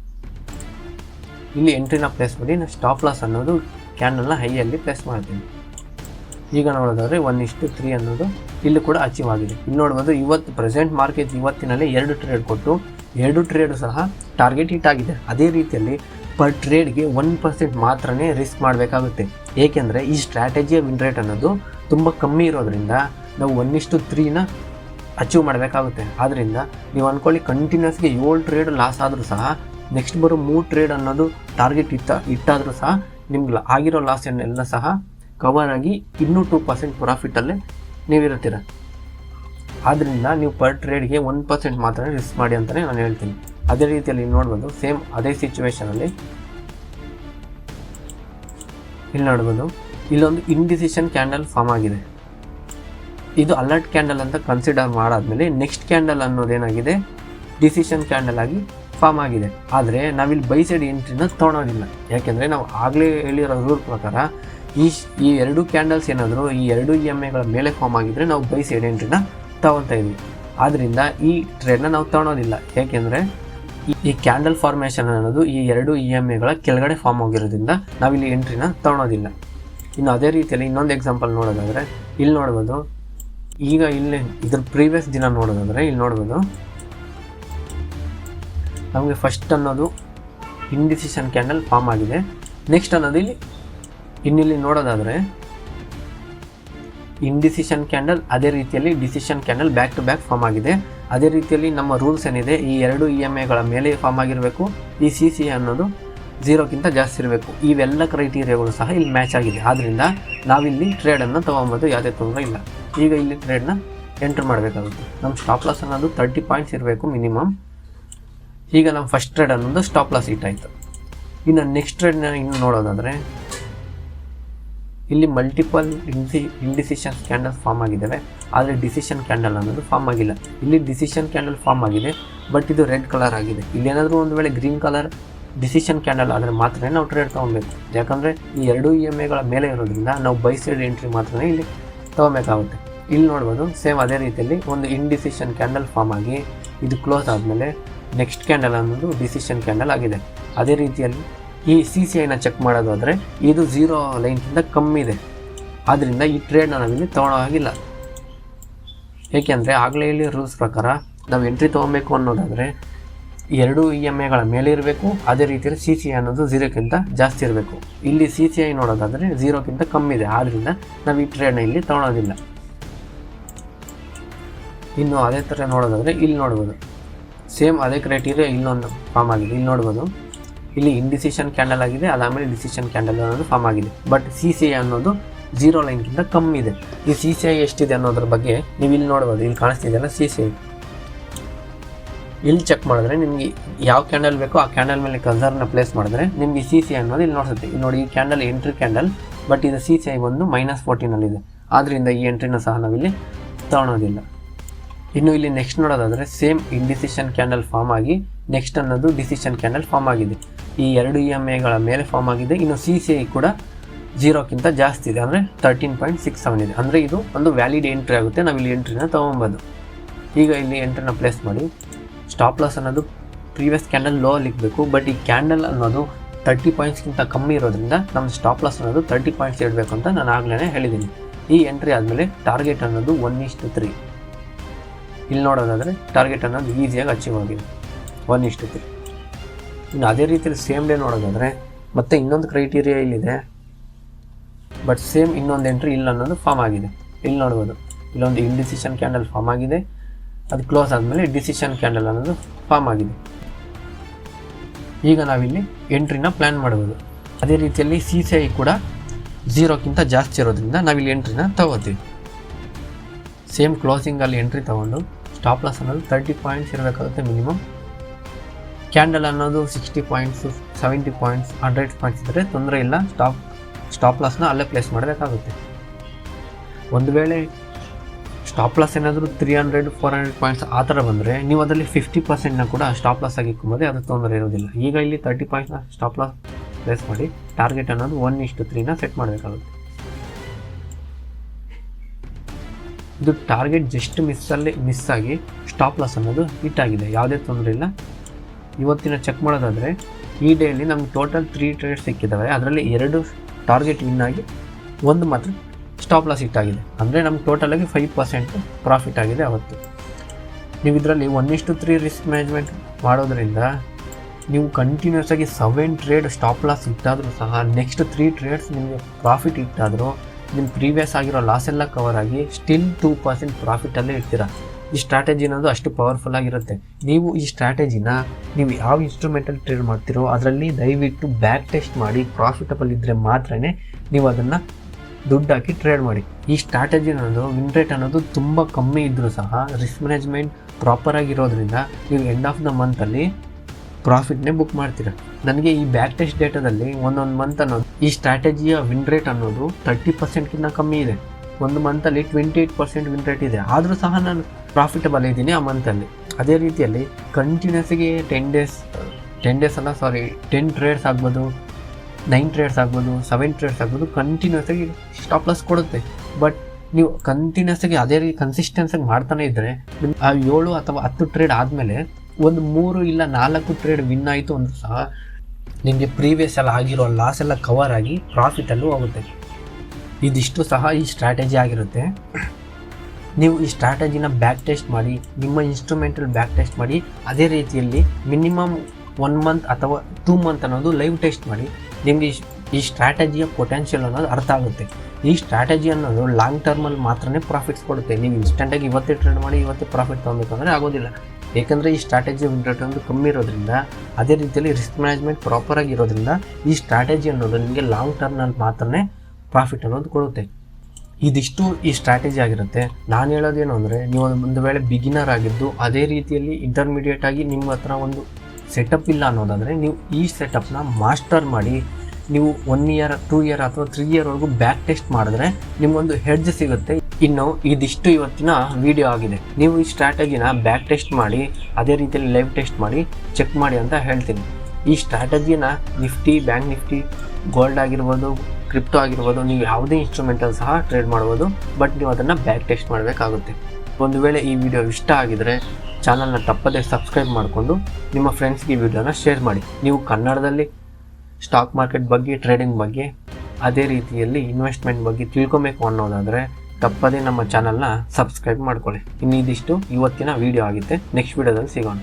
ಇಲ್ಲಿ ಎಂಟ್ರಿನ ಪ್ಲೇಸ್ ಮಾಡಿ ನಾವು ಸ್ಟಾಪ್ ಲಾಸ್ ಅನ್ನೋದು ಕ್ಯಾಂಡಲ್ನ ಹೈಯಲ್ಲಿ ಪ್ಲೇಸ್ ಮಾಡ್ತೀನಿ ಈಗ ನೋಡೋದಾದರೆ ಒನ್ ಇಷ್ಟು ತ್ರೀ ಅನ್ನೋದು ಇಲ್ಲಿ ಕೂಡ ಅಚೀವ್ ಆಗಿದೆ. ಇಲ್ಲಿ ನೋಡ್ಬೋದು, ಇವತ್ತು ಪ್ರೆಸೆಂಟ್ ಮಾರ್ಕೆಟ್ ಇವತ್ತಿನಲ್ಲಿ ಎರಡು ಟ್ರೇಡ್ ಕೊಟ್ಟು ಎರಡು ಟ್ರೇಡು ಸಹ ಟಾರ್ಗೆಟ್ ಹಿಟ್ ಆಗಿದೆ. ಅದೇ ರೀತಿಯಲ್ಲಿ ಪರ್ ಟ್ರೇಡ್ಗೆ ಒನ್ ಪರ್ಸೆಂಟ್ ಮಾತ್ರನೇ ರಿಸ್ಕ್ ಮಾಡಬೇಕಾಗುತ್ತೆ. ಏಕೆಂದರೆ ಈ ಸ್ಟ್ರಾಟಜಿಯ ವಿನ್ ರೇಟ್ ಅನ್ನೋದು ತುಂಬ ಕಮ್ಮಿ ಇರೋದ್ರಿಂದ ನಾವು ಒನ್ ಇಷ್ಟು ತ್ರೀನ ಅಚೀವ್ ಮಾಡಬೇಕಾಗುತ್ತೆ. ಆದ್ದರಿಂದ ನೀವು ಅಂದ್ಕೊಳ್ಳಿ ಕಂಟಿನ್ಯೂಸ್ಗೆ ಏಳು ಟ್ರೇಡ್ ಲಾಸ್ ಆದರೂ ಸಹ ನೆಕ್ಸ್ಟ್ ಬರೋ ಮೂರು ಟ್ರೇಡ್ ಅನ್ನೋದು ಟಾರ್ಗೆಟ್ ಇತ್ತ ಇಟ್ಟಾದರೂ ಸಹ ನಿಮ್ಗೆ ಆಗಿರೋ ಲಾಸನ್ನೆಲ್ಲ ಸಹ ಕವರ್ ಆಗಿ ಇನ್ನೂ ಟೂ ಪರ್ಸೆಂಟ್ ಪ್ರಾಫಿಟಲ್ಲೇ ನೀವಿರ್ತೀರ ಆದ್ದರಿಂದ ನೀವು ಪರ್ ಟ್ರೇಡ್ಗೆ ಒನ್ ಪರ್ಸೆಂಟ್ ಮಾತ್ರ ರಿಸ್ಕ್ ಮಾಡಿ ಅಂತಲೇ ನಾನು ಹೇಳ್ತೀನಿ. ಅದೇ ರೀತಿಯಲ್ಲಿ ನೋಡ್ಬೋದು ಸೇಮ್ ಅದೇ ಸಿಚುವೇಶನಲ್ಲಿ ಇಲ್ಲಿ ನೋಡ್ಬೋದು, ಇಲ್ಲೊಂದು ಇಂಡಿಸಿಷನ್ ಕ್ಯಾಂಡಲ್ ಫಾರ್ಮ್ ಆಗಿದೆ. ಇದು ಅಲರ್ಟ್ ಕ್ಯಾಂಡಲ್ ಅಂತ ಕನ್ಸಿಡರ್ ಮಾಡಾದ್ಮೇಲೆ ನೆಕ್ಸ್ಟ್ ಕ್ಯಾಂಡಲ್ ಅನ್ನೋದೇನಾಗಿದೆ ಡಿಸಿಷನ್ ಕ್ಯಾಂಡಲ್ ಆಗಿ ಫಾರ್ಮ್ ಆಗಿದೆ. ಆದರೆ ನಾವಿಲ್ಲಿ ಬೈ ಸೈಡ್ ಎಂಟ್ರಿನ ತೊಗೊಳೋದಿಲ್ಲ. ಯಾಕೆಂದರೆ ನಾವು ಆಗಲೇ ಹೇಳಿರೋ ರೂಲ್ ಪ್ರಕಾರ ಈ ಈ ಎರಡು ಕ್ಯಾಂಡಲ್ಸ್ ಏನಾದರೂ ಈ ಎರಡು ಇ ಎಂ ಐಗಳ ಮೇಲೆ ಫಾರ್ಮ್ ಆಗಿದ್ದರೆ ನಾವು ಬೈ ಸೈಡ್ ಎಂಟ್ರಿನ ತಗೊತಾ ಇದ್ವಿ ಆದ್ದರಿಂದ ಈ ಟ್ರೆಂಡನ್ನ ನಾವು ತಗೊಳೋದಿಲ್ಲ. ಏಕೆಂದರೆ ಈ ಕ್ಯಾಂಡಲ್ ಫಾರ್ಮೇಷನ್ ಅನ್ನೋದು ಈ ಎರಡು ಇ ಎಂ ಎಗಳ ಕೆಳಗಡೆ ಫಾರ್ಮ್ ಆಗಿರೋದ್ರಿಂದ ನಾವಿಲ್ಲಿ ಎಂಟ್ರಿನ ತಗೊಳೋದಿಲ್ಲ. ಇನ್ನು ಅದೇ ರೀತಿಯಲ್ಲಿ ಇನ್ನೊಂದು ಎಕ್ಸಾಂಪಲ್ ನೋಡೋದಾದರೆ, ಇಲ್ಲಿ ನೋಡ್ಬೋದು. ಈಗ ಇಲ್ಲಿ, ಇದ್ರ ಪ್ರೀವಿಯಸ್ ದಿನ ನೋಡೋದಾದರೆ, ಇಲ್ಲಿ ನೋಡ್ಬೋದು. ನಮಗೆ ಫಸ್ಟ್ ಅನ್ನೋದು ಇಂಡಿಸಿಷನ್ ಕ್ಯಾಂಡಲ್ ಫಾರ್ಮ್ ಆಗಿದೆ. ನೆಕ್ಸ್ಟ್ ಅನ್ನೋದು ಇಲ್ಲಿ, ಇನ್ನಿಲ್ಲಿ ನೋಡೋದಾದರೆ ಇಂಡಿಸಿಷನ್ ಕ್ಯಾಂಡಲ್ ಅದೇ ರೀತಿಯಲ್ಲಿ decision candle back to back form ಆಗಿದೆ. ಅದೇ ರೀತಿಯಲ್ಲಿ ನಮ್ಮ ರೂಲ್ಸ್ ಏನಿದೆ, ಈ ಎರಡು ಇ ಎಂ ಐಗಳ ಮೇಲೆ ಫಾರ್ಮ್ ಆಗಿರಬೇಕು, ಈ ಸಿ ಸಿ ಅನ್ನೋದು ಜೀರೋಕ್ಕಿಂತ ಜಾಸ್ತಿ ಇರಬೇಕು. ಇವೆಲ್ಲ ಕ್ರೈಟೀರಿಯಾಗಳು ಸಹ ಇಲ್ಲಿ ಮ್ಯಾಚ್ ಆಗಿದೆ. ಆದ್ದರಿಂದ ನಾವಿಲ್ಲಿ ಟ್ರೇಡನ್ನು ತೊಗೊಬೋದು ಯಾವುದೇ ತೊಂದರೆ ಇಲ್ಲ. ಈಗ ಇಲ್ಲಿ ಟ್ರೇಡನ್ನ ಎಂಟ್ರ್ ಮಾಡಬೇಕಾಗುತ್ತೆ. ನಮ್ಮ ಸ್ಟಾಪ್ ಲಾಸ್ ಅನ್ನೋದು ತರ್ಟಿ ಪಾಯಿಂಟ್ಸ್ ಇರಬೇಕು ಮಿನಿಮಮ್ ಈಗ ನಮ್ಮ ಫಸ್ಟ್ ಟ್ರೇಡ್ ಅನ್ನೋದು ಸ್ಟಾಪ್ ಲಾಸ್ ಹಿಟ್ ಆಯಿತು. ಇನ್ನು ನೆಕ್ಸ್ಟ್ ಟ್ರೇಡ್ನ ಇನ್ನು ನೋಡೋದಾದರೆ ಇಲ್ಲಿ ಮಲ್ಟಿಪಲ್ ಇಂಡಿ ಇಂಡಿಸಿಷನ್ ಕ್ಯಾಂಡಲ್ ಫಾರ್ಮ್ ಆಗಿದ್ದಾವೆ. ಆದರೆ ಡಿಸಿಷನ್ ಕ್ಯಾಂಡಲ್ ಅನ್ನೋದು ಫಾರ್ಮ್ ಆಗಿಲ್ಲ. ಇಲ್ಲಿ ಡಿಸಿಷನ್ ಕ್ಯಾಂಡಲ್ ಫಾರ್ಮ್ ಆಗಿದೆ ಬಟ್ ಇದು ರೆಡ್ ಕಲರ್ ಆಗಿದೆ. ಇಲ್ಲಿ ಏನಾದರೂ ಒಂದು ವೇಳೆ ಗ್ರೀನ್ ಕಲರ್ ಡಿಸಿಷನ್ ಕ್ಯಾಂಡಲ್ ಆದರೆ ಮಾತ್ರ ನಾವು ಟ್ರೇಡ್ ತೊಗೊಬೇಕು ಯಾಕಂದರೆ ಈ ಎರಡು ಇ ಎಂ ಐಗಳ ಮೇಲೆ ಇರೋದ್ರಿಂದ ನಾವು ಬೈ ಸೈಡ್ ಎಂಟ್ರಿ ಮಾತ್ರ ಇಲ್ಲಿ ತೊಗೊಬೇಕಾಗುತ್ತೆ ಇಲ್ಲಿ ನೋಡ್ಬೋದು ಸೇಮ್ ಅದೇ ರೀತಿಯಲ್ಲಿ ಒಂದು ಇಂಡಿಸಿಷನ್ ಕ್ಯಾಂಡಲ್ ಫಾರ್ಮ್ ಆಗಿ ಇದು ಕ್ಲೋಸ್ ಆದಮೇಲೆ ನೆಕ್ಸ್ಟ್ ಕ್ಯಾಂಡಲ್ ಅನ್ನೋದು ಡಿಸಿಷನ್ ಕ್ಯಾಂಡಲ್ ಆಗಿದೆ. ಅದೇ ರೀತಿಯಲ್ಲಿ ಈ ಸಿ ಸಿ ಐನ ಚೆಕ್ ಮಾಡೋದಾದರೆ ಇದು ಝೀರೋ ಲೈನ್ಗಿಂತ ಕಮ್ಮಿ ಇದೆ. ಆದ್ದರಿಂದ ಈ ಟ್ರೇಡ್ನ ನಾವಿಲ್ಲಿ ತೊಗೊಳೋ ಹಾಗಿಲ್ಲ. ಏಕೆಂದರೆ ಆಗಲೇ ಇಲ್ಲಿ ರೂಲ್ಸ್ ಪ್ರಕಾರ ನಾವು ಎಂಟ್ರಿ ತೊಗೊಬೇಕು ಅನ್ನೋದಾದರೆ ಎರಡು ಇ ಎಂ ಐಗಳ ಮೇಲೆ ಇರಬೇಕು, ಅದೇ ರೀತಿಯಲ್ಲಿ ಸಿ ಸಿ ಐ ಅನ್ನೋದು ಝೀರೋಕ್ಕಿಂತ ಜಾಸ್ತಿ ಇರಬೇಕು. ಇಲ್ಲಿ ಸಿ ಸಿ ಐ ನೋಡೋದಾದರೆ ಝೀರೋಕ್ಕಿಂತ ಕಮ್ಮಿ ಇದೆ ಆದ್ದರಿಂದ ನಾವು ಈ ಟ್ರೇಡ್ನ ಇಲ್ಲಿ ತೊಗೊಳೋದಿಲ್ಲ ಇನ್ನು ಅದೇ ಥರ ನೋಡೋದಾದರೆ ಇಲ್ಲಿ ನೋಡ್ಬೋದು. ಸೇಮ್ ಅದೇ ಕ್ರೈಟೀರಿಯಾ ಇಲ್ಲೊಂದು ಫಾರ್ಮ್ ಆಗಿದೆ, ಇಲ್ಲಿ ನೋಡ್ಬೋದು. ಇಲ್ಲಿ ಇಂಡಿಸಿಷನ್ ಕ್ಯಾಂಡಲ್ ಆಗಿದೆ, ಅದಾದಮೇಲೆ ಡಿಸಿಷನ್ ಕ್ಯಾಂಡಲ್ ಅನ್ನೋದು ಫಾರ್ಮ್ ಆಗಿದೆ. ಬಟ್ ಸಿ ಸಿ ಅನ್ನೋದು ಜೀರೋ ಲೈನ್ಗಿಂತ ಕಮ್ಮಿ ಇದೆ. ಈ ಸಿ ಸಿ ಐ ಎಷ್ಟಿದೆ ಅನ್ನೋದ್ರ ಬಗ್ಗೆ ನೀವು ಇಲ್ಲಿ ನೋಡ್ಬೋದು, ಇಲ್ಲಿ ಕಾಣಿಸ್ತಿದೆಯಲ್ಲ ಸಿ ಸಿ ಐ ಇಲ್ಲಿ ಚೆಕ್ ಮಾಡಿದ್ರೆ ನಿಮಗೆ ಯಾವ ಕ್ಯಾಂಡಲ್ ಬೇಕೋ ಆ ಕ್ಯಾಂಡಲ್ ಮೇಲೆ ಕನ್ಸರ್ನ ಪ್ಲೇಸ್ ಮಾಡಿದ್ರೆ ನಿಮಗೆ ಸಿ ಸಿ ಅನ್ನೋದು ಇಲ್ಲಿ ನೋಡ್ಸುತ್ತೆ. ಇಲ್ಲಿ ನೋಡಿ ಈ ಕ್ಯಾಂಡಲ್ ಎಂಟ್ರಿ ಕ್ಯಾಂಡಲ್ ಬಟ್ ಇದು ಸಿ ಸಿ ಐ ಬಂದು ಮೈನಸ್ ಫೋರ್ಟೀನಲ್ಲಿದೆ ಆದ್ದರಿಂದ ಈ ಎಂಟ್ರಿನ ಸಹ ನಾವಿಲ್ಲಿ ತಗೊಳೋದಿಲ್ಲ. ಇನ್ನು ಇಲ್ಲಿ ನೆಕ್ಸ್ಟ್ ನೋಡೋದಾದರೆ ಸೇಮ್ ಇಂಡಿಸಿಷನ್ ಕ್ಯಾಂಡಲ್ ಫಾರ್ಮ್ ಆಗಿ ನೆಕ್ಸ್ಟ್ ಅನ್ನೋದು ಡಿಸಿಷನ್ ಕ್ಯಾಂಡಲ್ ಫಾರ್ಮ್ ಆಗಿದೆ. ಈ ಎರಡು ಇ ಎಂ ಐಗಳ ಮೇಲೆ ಫಾರ್ಮ್ ಆಗಿದೆ. ಇನ್ನು ಸಿ ಸಿ ಐ ಕೂಡ ಜೀರೋಕ್ಕಿಂತ ಜಾಸ್ತಿ ಇದೆ. ಅಂದರೆ ತರ್ಟೀನ್ ಪಾಯಿಂಟ್ ಸಿಕ್ಸ್ ಸೆವೆನ್ ಇದೆ. ಅಂದರೆ ಇದು ಒಂದು ವ್ಯಾಲಿಡ್ ಎಂಟ್ರಿ ಆಗುತ್ತೆ. ನಾವು ಇಲ್ಲಿ ಎಂಟ್ರಿನ ತೊಗೊಬೋದು ಈಗ ಇಲ್ಲಿ ಎಂಟ್ರಿನ ಪ್ಲೇಸ್ ಮಾಡಿ ಸ್ಟಾಪ್ ಲಾಸ್ ಅನ್ನೋದು ಪ್ರೀವಿಯಸ್ ಕ್ಯಾಂಡಲ್ ಲೋ ಲಿಗ್ಬೇಕು ಬಟ್ ಈ ಕ್ಯಾಂಡಲ್ ಅನ್ನೋದು ತರ್ಟಿ ಪಾಯಿಂಟ್ಸ್ಗಿಂತ ಕಮ್ಮಿ ಇರೋದ್ರಿಂದ ನಮ್ಮ ಸ್ಟಾಪ್ ಲಾಸ್ ಅನ್ನೋದು ತರ್ಟಿ ಪಾಯಿಂಟ್ಸ್ ಇಡಬೇಕು ಅಂತ ನಾನು ಆಗಲೇ ಹೇಳಿದ್ದೀನಿ ಈ ಎಂಟ್ರಿ ಆದಮೇಲೆ ಟಾರ್ಗೆಟ್ ಅನ್ನೋದು ಒನ್ ಇಷ್ಟು ತ್ರೀ ಇಲ್ಲಿ ನೋಡೋದಾದರೆ ಟಾರ್ಗೆಟ್ ಅನ್ನೋದು ಈಸಿಯಾಗಿ ಅಚೀವ್ ಆಗಿದೆ. ಒನ್ ಇಷ್ಟು ತ್ರೀ ಇನ್ನು ಅದೇ ರೀತಿಯಲ್ಲಿ ಸೇಮ್ ಡೇ ನೋಡೋದಾದರೆ ಮತ್ತೆ ಇನ್ನೊಂದು ಕ್ರೈಟೀರಿಯಾ ಇಲ್ಲಿದೆ. ಬಟ್ ಸೇಮ್ ಇನ್ನೊಂದು ಎಂಟ್ರಿ ಇಲ್ಲ ಅನ್ನೋದು ಫಾರ್ಮ್ ಆಗಿದೆ. ಇಲ್ಲಿ ನೋಡ್ಬೋದು. ಇಲ್ಲೊಂದು ಇಂಡಿಸಿಷನ್ ಕ್ಯಾಂಡಲ್ ಫಾರ್ಮ್ ಆಗಿದೆ. ಅದು ಕ್ಲೋಸ್ ಆದಮೇಲೆ ಡಿಸಿಷನ್ ಕ್ಯಾಂಡಲ್ ಅನ್ನೋದು ಫಾರ್ಮ್ ಆಗಿದೆ. ಈಗ ನಾವಿಲ್ಲಿ ಎಂಟ್ರಿನ ಪ್ಲ್ಯಾನ್ ಮಾಡ್ಬೋದು. ಅದೇ ರೀತಿಯಲ್ಲಿ ಸಿ ಸಿ ಐ ಕೂಡ ಝೀರೋಕ್ಕಿಂತ ಜಾಸ್ತಿ ಇರೋದ್ರಿಂದ ನಾವಿಲ್ಲಿ ಎಂಟ್ರಿನ ತಗೋತೀವಿ. ಸೇಮ್ ಕ್ಲೋಸಿಂಗಲ್ಲಿ ಎಂಟ್ರಿ ತೊಗೊಂಡು ಸ್ಟಾಪ್ ಲಾಸ್ ಅನ್ನೋದು ತರ್ಟಿ ಪಾಯಿಂಟ್ಸ್ ಇರಬೇಕಾಗುತ್ತೆ ಮಿನಿಮಮ್ ಕ್ಯಾಂಡಲ್ ಅನ್ನೋದು sixty points seventy points hundred points ಇದ್ದರೆ ತೊಂದರೆ ಇಲ್ಲ. ಸ್ಟಾಪ್ ಸ್ಟಾಪ್ ಲಾಸ್ನ ಅಲ್ಲೇ ಪ್ಲೇಸ್ ಮಾಡಬೇಕಾಗುತ್ತೆ. ಒಂದು ವೇಳೆ ಸ್ಟಾಪ್ ಲಾಸ್ ಏನಾದರೂ three hundred four hundred points ಆ ಥರ ಬಂದರೆ ನೀವು ಅದರಲ್ಲಿ ಫಿಫ್ಟಿ ಪರ್ಸೆಂಟ್ನ ಕೂಡ ಸ್ಟಾಪ್ ಲಾಸ್ ಆಗಿ ಇಕ್ಕೊಂಬೋದೆ ಅದು ತೊಂದರೆ ಇರೋದಿಲ್ಲ ಈಗ ಇಲ್ಲಿ ತರ್ಟಿ ಪಾಯಿಂಟ್ನ ಸ್ಟಾಪ್ ಲಾಸ್ ಪ್ಲೇಸ್ ಮಾಡಿ ಟಾರ್ಗೆಟ್ ಅನ್ನೋದು ಒನ್ ಇಷ್ಟು ತ್ರೀನ ಸೆಟ್ ಮಾಡಬೇಕಾಗುತ್ತೆ. ಇದು ಟಾರ್ಗೆಟ್ ಜಸ್ಟ್ ಮಿಸ್ಸಲ್ಲಿ ಮಿಸ್ ಆಗಿ ಸ್ಟಾಪ್ ಲಾಸ್ ಅನ್ನೋದು ಹಿಟ್ ಆಗಿದೆ. ಯಾವುದೇ ತೊಂದರೆ ಇಲ್ಲ. ಇವತ್ತಿನ ಚೆಕ್ ಮಾಡೋದಾದರೆ, ಈ ಡೇಲಿ ನಮ್ಗೆ ಟೋಟಲ್ ತ್ರೀ ಟ್ರೇಡ್ ಸಿಕ್ಕಿದ್ದಾವೆ ಅದರಲ್ಲಿ ಎರಡು ಟಾರ್ಗೆಟ್ ವಿನ್ ಆಗಿ, ಒಂದು ಮಾತ್ರ ಸ್ಟಾಪ್ ಲಾಸ್ ಹಿಟ್ ಆಗಿದೆ. ಅಂದರೆ ನಮ್ಗೆ ಟೋಟಲಾಗಿ ಫೈವ್ ಪರ್ಸೆಂಟ್ ಪ್ರಾಫಿಟ್ ಆಗಿದೆ ಅವತ್ತು. ನೀವು ಇದರಲ್ಲಿ ಒನ್ ಇಷ್ಟು ತ್ರೀ ರಿಸ್ಕ್ ಮ್ಯಾನೇಜ್ಮೆಂಟ್ ಮಾಡೋದ್ರಿಂದ ನೀವು ಕಂಟಿನ್ಯೂಸ್ ಆಗಿ ಸೆವೆನ್ ಟ್ರೇಡ್ ಸ್ಟಾಪ್ ಲಾಸ್ ಇಟ್ಟಾದರೂ ಸಹ ನೆಕ್ಸ್ಟ್ ತ್ರೀ ಟ್ರೇಡ್ಸ್ ನಿಮಗೆ ಪ್ರಾಫಿಟ್ ಇಟ್ಟಾದರೂ ನಿಮ್ಮ ಪ್ರೀವಿಯಸ್ ಆಗಿರೋ ಲಾಸ್ ಎಲ್ಲ ಕವರ್ ಆಗಿ ಸ್ಟಿಲ್ ಟೂ ಪರ್ಸೆಂಟ್ ಪ್ರಾಫಿಟಲ್ಲೇ ಇರ್ತೀರ ಈ ಸ್ಟ್ರಾಟಜಿ ಅನ್ನೋದು ಅಷ್ಟು ಪವರ್ಫುಲ್ ಆಗಿರುತ್ತೆ. ನೀವು ಈ ಸ್ಟ್ರಾಟಜಿನ ನೀವು ಯಾವ ಇನ್ಸ್ಟ್ರೂಮೆಂಟಲ್ಲಿ ಟ್ರೇಡ್ ಮಾಡ್ತೀರೋ ಅದರಲ್ಲಿ ದಯವಿಟ್ಟು ಬ್ಯಾಕ್ ಟೆಸ್ಟ್ ಮಾಡಿ ಪ್ರಾಫಿಟಬಲ್ ಇದ್ದರೆ ಮಾತ್ರನೇ ನೀವು ಅದನ್ನು ದುಡ್ಡು ಹಾಕಿ ಟ್ರೇಡ್ ಮಾಡಿ. ಈ ಸ್ಟ್ರಾಟಜಿ ಅನ್ನೋದು ವಿನ್ ರೇಟ್ ಅನ್ನೋದು ತುಂಬ ಕಮ್ಮಿ ಇದ್ದರೂ ಸಹ ರಿಸ್ಕ್ ಮ್ಯಾನೇಜ್ಮೆಂಟ್ ಪ್ರಾಪರಾಗಿರೋದ್ರಿಂದ ನೀವು ಎಂಡ್ ಆಫ್ ದ ಮಂತಲ್ಲಿ ಪ್ರಾಫಿಟ್ನೇ ಬುಕ್ ಮಾಡ್ತೀರಾ. ನನಗೆ ಈ ಬ್ಯಾಕ್ ಟೆಸ್ಟ್ ಡೇಟಾದಲ್ಲಿ ಒಂದೊಂದು ಮಂತ್ ಅನ್ನೋದು, ಈ ಸ್ಟ್ರಾಟಜಿಯ ವಿನ್ ರೇಟ್ ಅನ್ನೋದು ತರ್ಟಿ ಪರ್ಸೆಂಟ್ಗಿಂತ ಕಮ್ಮಿ ಇದೆ. ಒಂದು ಮಂತಲ್ಲಿ twenty eight percent win rate ಇದೆ. ಆದರೂ ಸಹ ನಾನು ಪ್ರಾಫಿಟಬಲ್ ಇದ್ದೀನಿ ಆ ಮಂತಲ್ಲಿ ಅದೇ ರೀತಿಯಲ್ಲಿ ಕಂಟಿನ್ಯೂಸ್ಗೆ ಟೆನ್ ಡೇಸ್ ಟೆನ್ ಡೇಸ್ ಅಲ್ಲ ಸಾರಿ ಟೆನ್ ಟ್ರೇಡ್ಸ್ ಆಗ್ಬೋದು ನೈನ್ ಟ್ರೇಡ್ಸ್ ಆಗ್ಬೋದು ಸೆವೆನ್ ಟ್ರೇಡ್ಸ್ ಆಗ್ಬೋದು ಕಂಟಿನ್ಯೂಸ್ ಆಗಿ ಸ್ಟಾಪ್ ಲಾಸ್ ಕೊಡುತ್ತೆ. ಬಟ್ ನೀವು ಕಂಟಿನ್ಯೂಸ್ ಆಗಿ ಅದೇ ರೀತಿ ಕನ್ಸಿಸ್ಟೆನ್ಸಾಗಿ ಮಾಡ್ತಾನೆ ಇದ್ದರೆ ಆ ಏಳು ಅಥವಾ ಹತ್ತು ಟ್ರೇಡ್ ಆದಮೇಲೆ ಒಂದು ಮೂರು ಇಲ್ಲ ನಾಲ್ಕು ಟ್ರೇಡ್ ವಿನ್ ಆಯಿತು ಅಂದ್ರೆ ಸಹ ನಿಮಗೆ ಪ್ರೀವಿಯಸ್ ಎಲ್ಲ ಆಗಿರೋ ಲಾಸ್ ಎಲ್ಲ ಕವರ್ ಆಗಿ ಪ್ರಾಫಿಟಲ್ಲೂ ಆಗುತ್ತೆ ಇದಿಷ್ಟು ಸಹ ಈ ಸ್ಟ್ರಾಟಜಿ ಆಗಿರುತ್ತೆ. ನೀವು ಈ ಸ್ಟ್ರಾಟಜಿನ ಬ್ಯಾಕ್ ಟೆಸ್ಟ್ ಮಾಡಿ, ನಿಮ್ಮ ಇನ್ಸ್ಟ್ರೂಮೆಂಟಲ್ ಬ್ಯಾಕ್ ಟೆಸ್ಟ್ ಮಾಡಿ, ಅದೇ ರೀತಿಯಲ್ಲಿ ಮಿನಿಮಮ್ ಒನ್ ಮಂತ್ ಅಥವಾ ಟೂ ಮಂತ್ ಅನ್ನೋದು ಲೈವ್ ಟೆಸ್ಟ್ ಮಾಡಿ, ನಿಮಗೆ ಈ ಸ್ಟ್ರಾಟಜಿಯ ಪೊಟೆನ್ಷಿಯಲ್ ಅನ್ನೋದು ಅರ್ಥ ಆಗುತ್ತೆ. ಈ ಸ್ಟ್ರಾಟಜಿ ಅನ್ನೋದು ಲಾಂಗ್ ಟರ್ಮಲ್ಲಿ ಮಾತ್ರನೇ ಪ್ರಾಫಿಟ್ಸ್ ಕೊಡುತ್ತೆ. ನೀವು ಇನ್ಸ್ಟೆಂಟಾಗಿ ಇವತ್ತೇ ಟ್ರೇಡ್ ಮಾಡಿ, ಇವತ್ತೇ ಪ್ರಾಫಿಟ್ ತೊಗೊಬೇಕು ಅಂದರೆ ಆಗೋದಿಲ್ಲ. ಏಕೆಂದರೆ ಈ ಸ್ಟ್ರಾಟಜಿ ಒಂದು ಕಮ್ಮಿ ಇರೋದ್ರಿಂದ, ಅದೇ ರೀತಿಯಲ್ಲಿ ರಿಸ್ಕ್ ಮ್ಯಾನೇಜ್ಮೆಂಟ್ ಪ್ರಾಪರಾಗಿ ಇರೋದ್ರಿಂದ, ಈ ಸ್ಟ್ರಾಟಜಿ ಅನ್ನೋದು ನಿಮಗೆ ಲಾಂಗ್ ಟರ್ಮ್ನಲ್ಲಿ ಮಾತ್ರನೇ ಪ್ರಾಫಿಟ್ ಅನ್ನೋದು ಕೊಡುತ್ತೆ. ಇದಿಷ್ಟು ಈ ಸ್ಟ್ರಾಟಜಿ ಆಗಿರುತ್ತೆ. ನಾನು ಹೇಳೋದೇನು ಅಂದರೆ, ನೀವು ಒಂದು ವೇಳೆ ಬಿಗಿನರ್ ಆಗಿದ್ದು, ಅದೇ ರೀತಿಯಲ್ಲಿ ಇಂಟರ್ಮೀಡಿಯೇಟ್ ಆಗಿ ನಿಮ್ಮ ಹತ್ರ ಒಂದು ಸೆಟಪ್ ಇಲ್ಲ ಅನ್ನೋದಾದರೆ, ನೀವು ಈ ಸೆಟಪ್ನ ಮಾಸ್ಟರ್ ಮಾಡಿ, ನೀವು ಒನ್ ಇಯರ್ ಟೂ ಇಯರ್ ಅಥವಾ ತ್ರೀ ಇಯರ್ವರೆಗೂ ಬ್ಯಾಕ್ ಟೆಸ್ಟ್ ಮಾಡಿದ್ರೆ ನಿಮ್ಗೊಂದು ಹೆಡ್ಜ್ ಸಿಗುತ್ತೆ. ಇನ್ನು ಇದಿಷ್ಟು ಇವತ್ತಿನ ವಿಡಿಯೋ ಆಗಿದೆ. ನೀವು ಈ ಸ್ಟ್ರಾಟಜಿನ ಬ್ಯಾಕ್ ಟೆಸ್ಟ್ ಮಾಡಿ, ಅದೇ ರೀತಿಯಲ್ಲಿ ಲೈವ್ ಟೆಸ್ಟ್ ಮಾಡಿ ಚೆಕ್ ಮಾಡಿ ಅಂತ ಹೇಳ್ತೀನಿ. ಈ ಸ್ಟ್ರಾಟಜಿನ ನಿಫ್ಟಿ ಬ್ಯಾಂಕ್ ನಿಫ್ಟಿ ಗೋಲ್ಡ್ ಆಗಿರ್ಬೋದು ಕ್ರಿಪ್ಟೋ ಆಗಿರ್ಬೋದು, ನೀವು ಯಾವುದೇ ಇನ್ಸ್ಟ್ರೂಮೆಂಟಲ್ಲಿ ಸಹ ಟ್ರೇಡ್ ಮಾಡ್ಬೋದು ಬಟ್ ನೀವು ಅದನ್ನು ಬ್ಯಾಕ್ ಟೆಸ್ಟ್ ಮಾಡಬೇಕಾಗುತ್ತೆ. ಒಂದು ವೇಳೆ ಈ ವಿಡಿಯೋ ಇಷ್ಟ ಆಗಿದರೆ ಚಾನಲ್ನ ತಪ್ಪದೇ ಸಬ್ಸ್ಕ್ರೈಬ್ ಮಾಡಿಕೊಂಡು, ನಿಮ್ಮ ಫ್ರೆಂಡ್ಸ್ಗೆ ಈ ವಿಡಿಯೋನ ಶೇರ್ ಮಾಡಿ. ನೀವು ಕನ್ನಡದಲ್ಲಿ ಸ್ಟಾಕ್ ಮಾರ್ಕೆಟ್ ಬಗ್ಗೆ ಟ್ರೇಡಿಂಗ್ ಬಗ್ಗೆ, ಅದೇ ರೀತಿಯಲ್ಲಿ ಇನ್ವೆಸ್ಟ್ಮೆಂಟ್ ಬಗ್ಗೆ ತಿಳ್ಕೊಬೇಕು ಅನ್ನೋದಾದರೆ, ತಪ್ಪದೇ ನಮ್ಮ ಚಾನಲ್ನ ಸಬ್ಸ್ಕ್ರೈಬ್ ಮಾಡ್ಕೊಳ್ಳಿ. ಇನ್ನಿದಿಷ್ಟು ಇವತ್ತಿನ ವಿಡಿಯೋ ಆಗಿದೆ ನೆಕ್ಸ್ಟ್ ವಿಡಿಯೋದಲ್ಲಿ ಸಿಗೋಣ.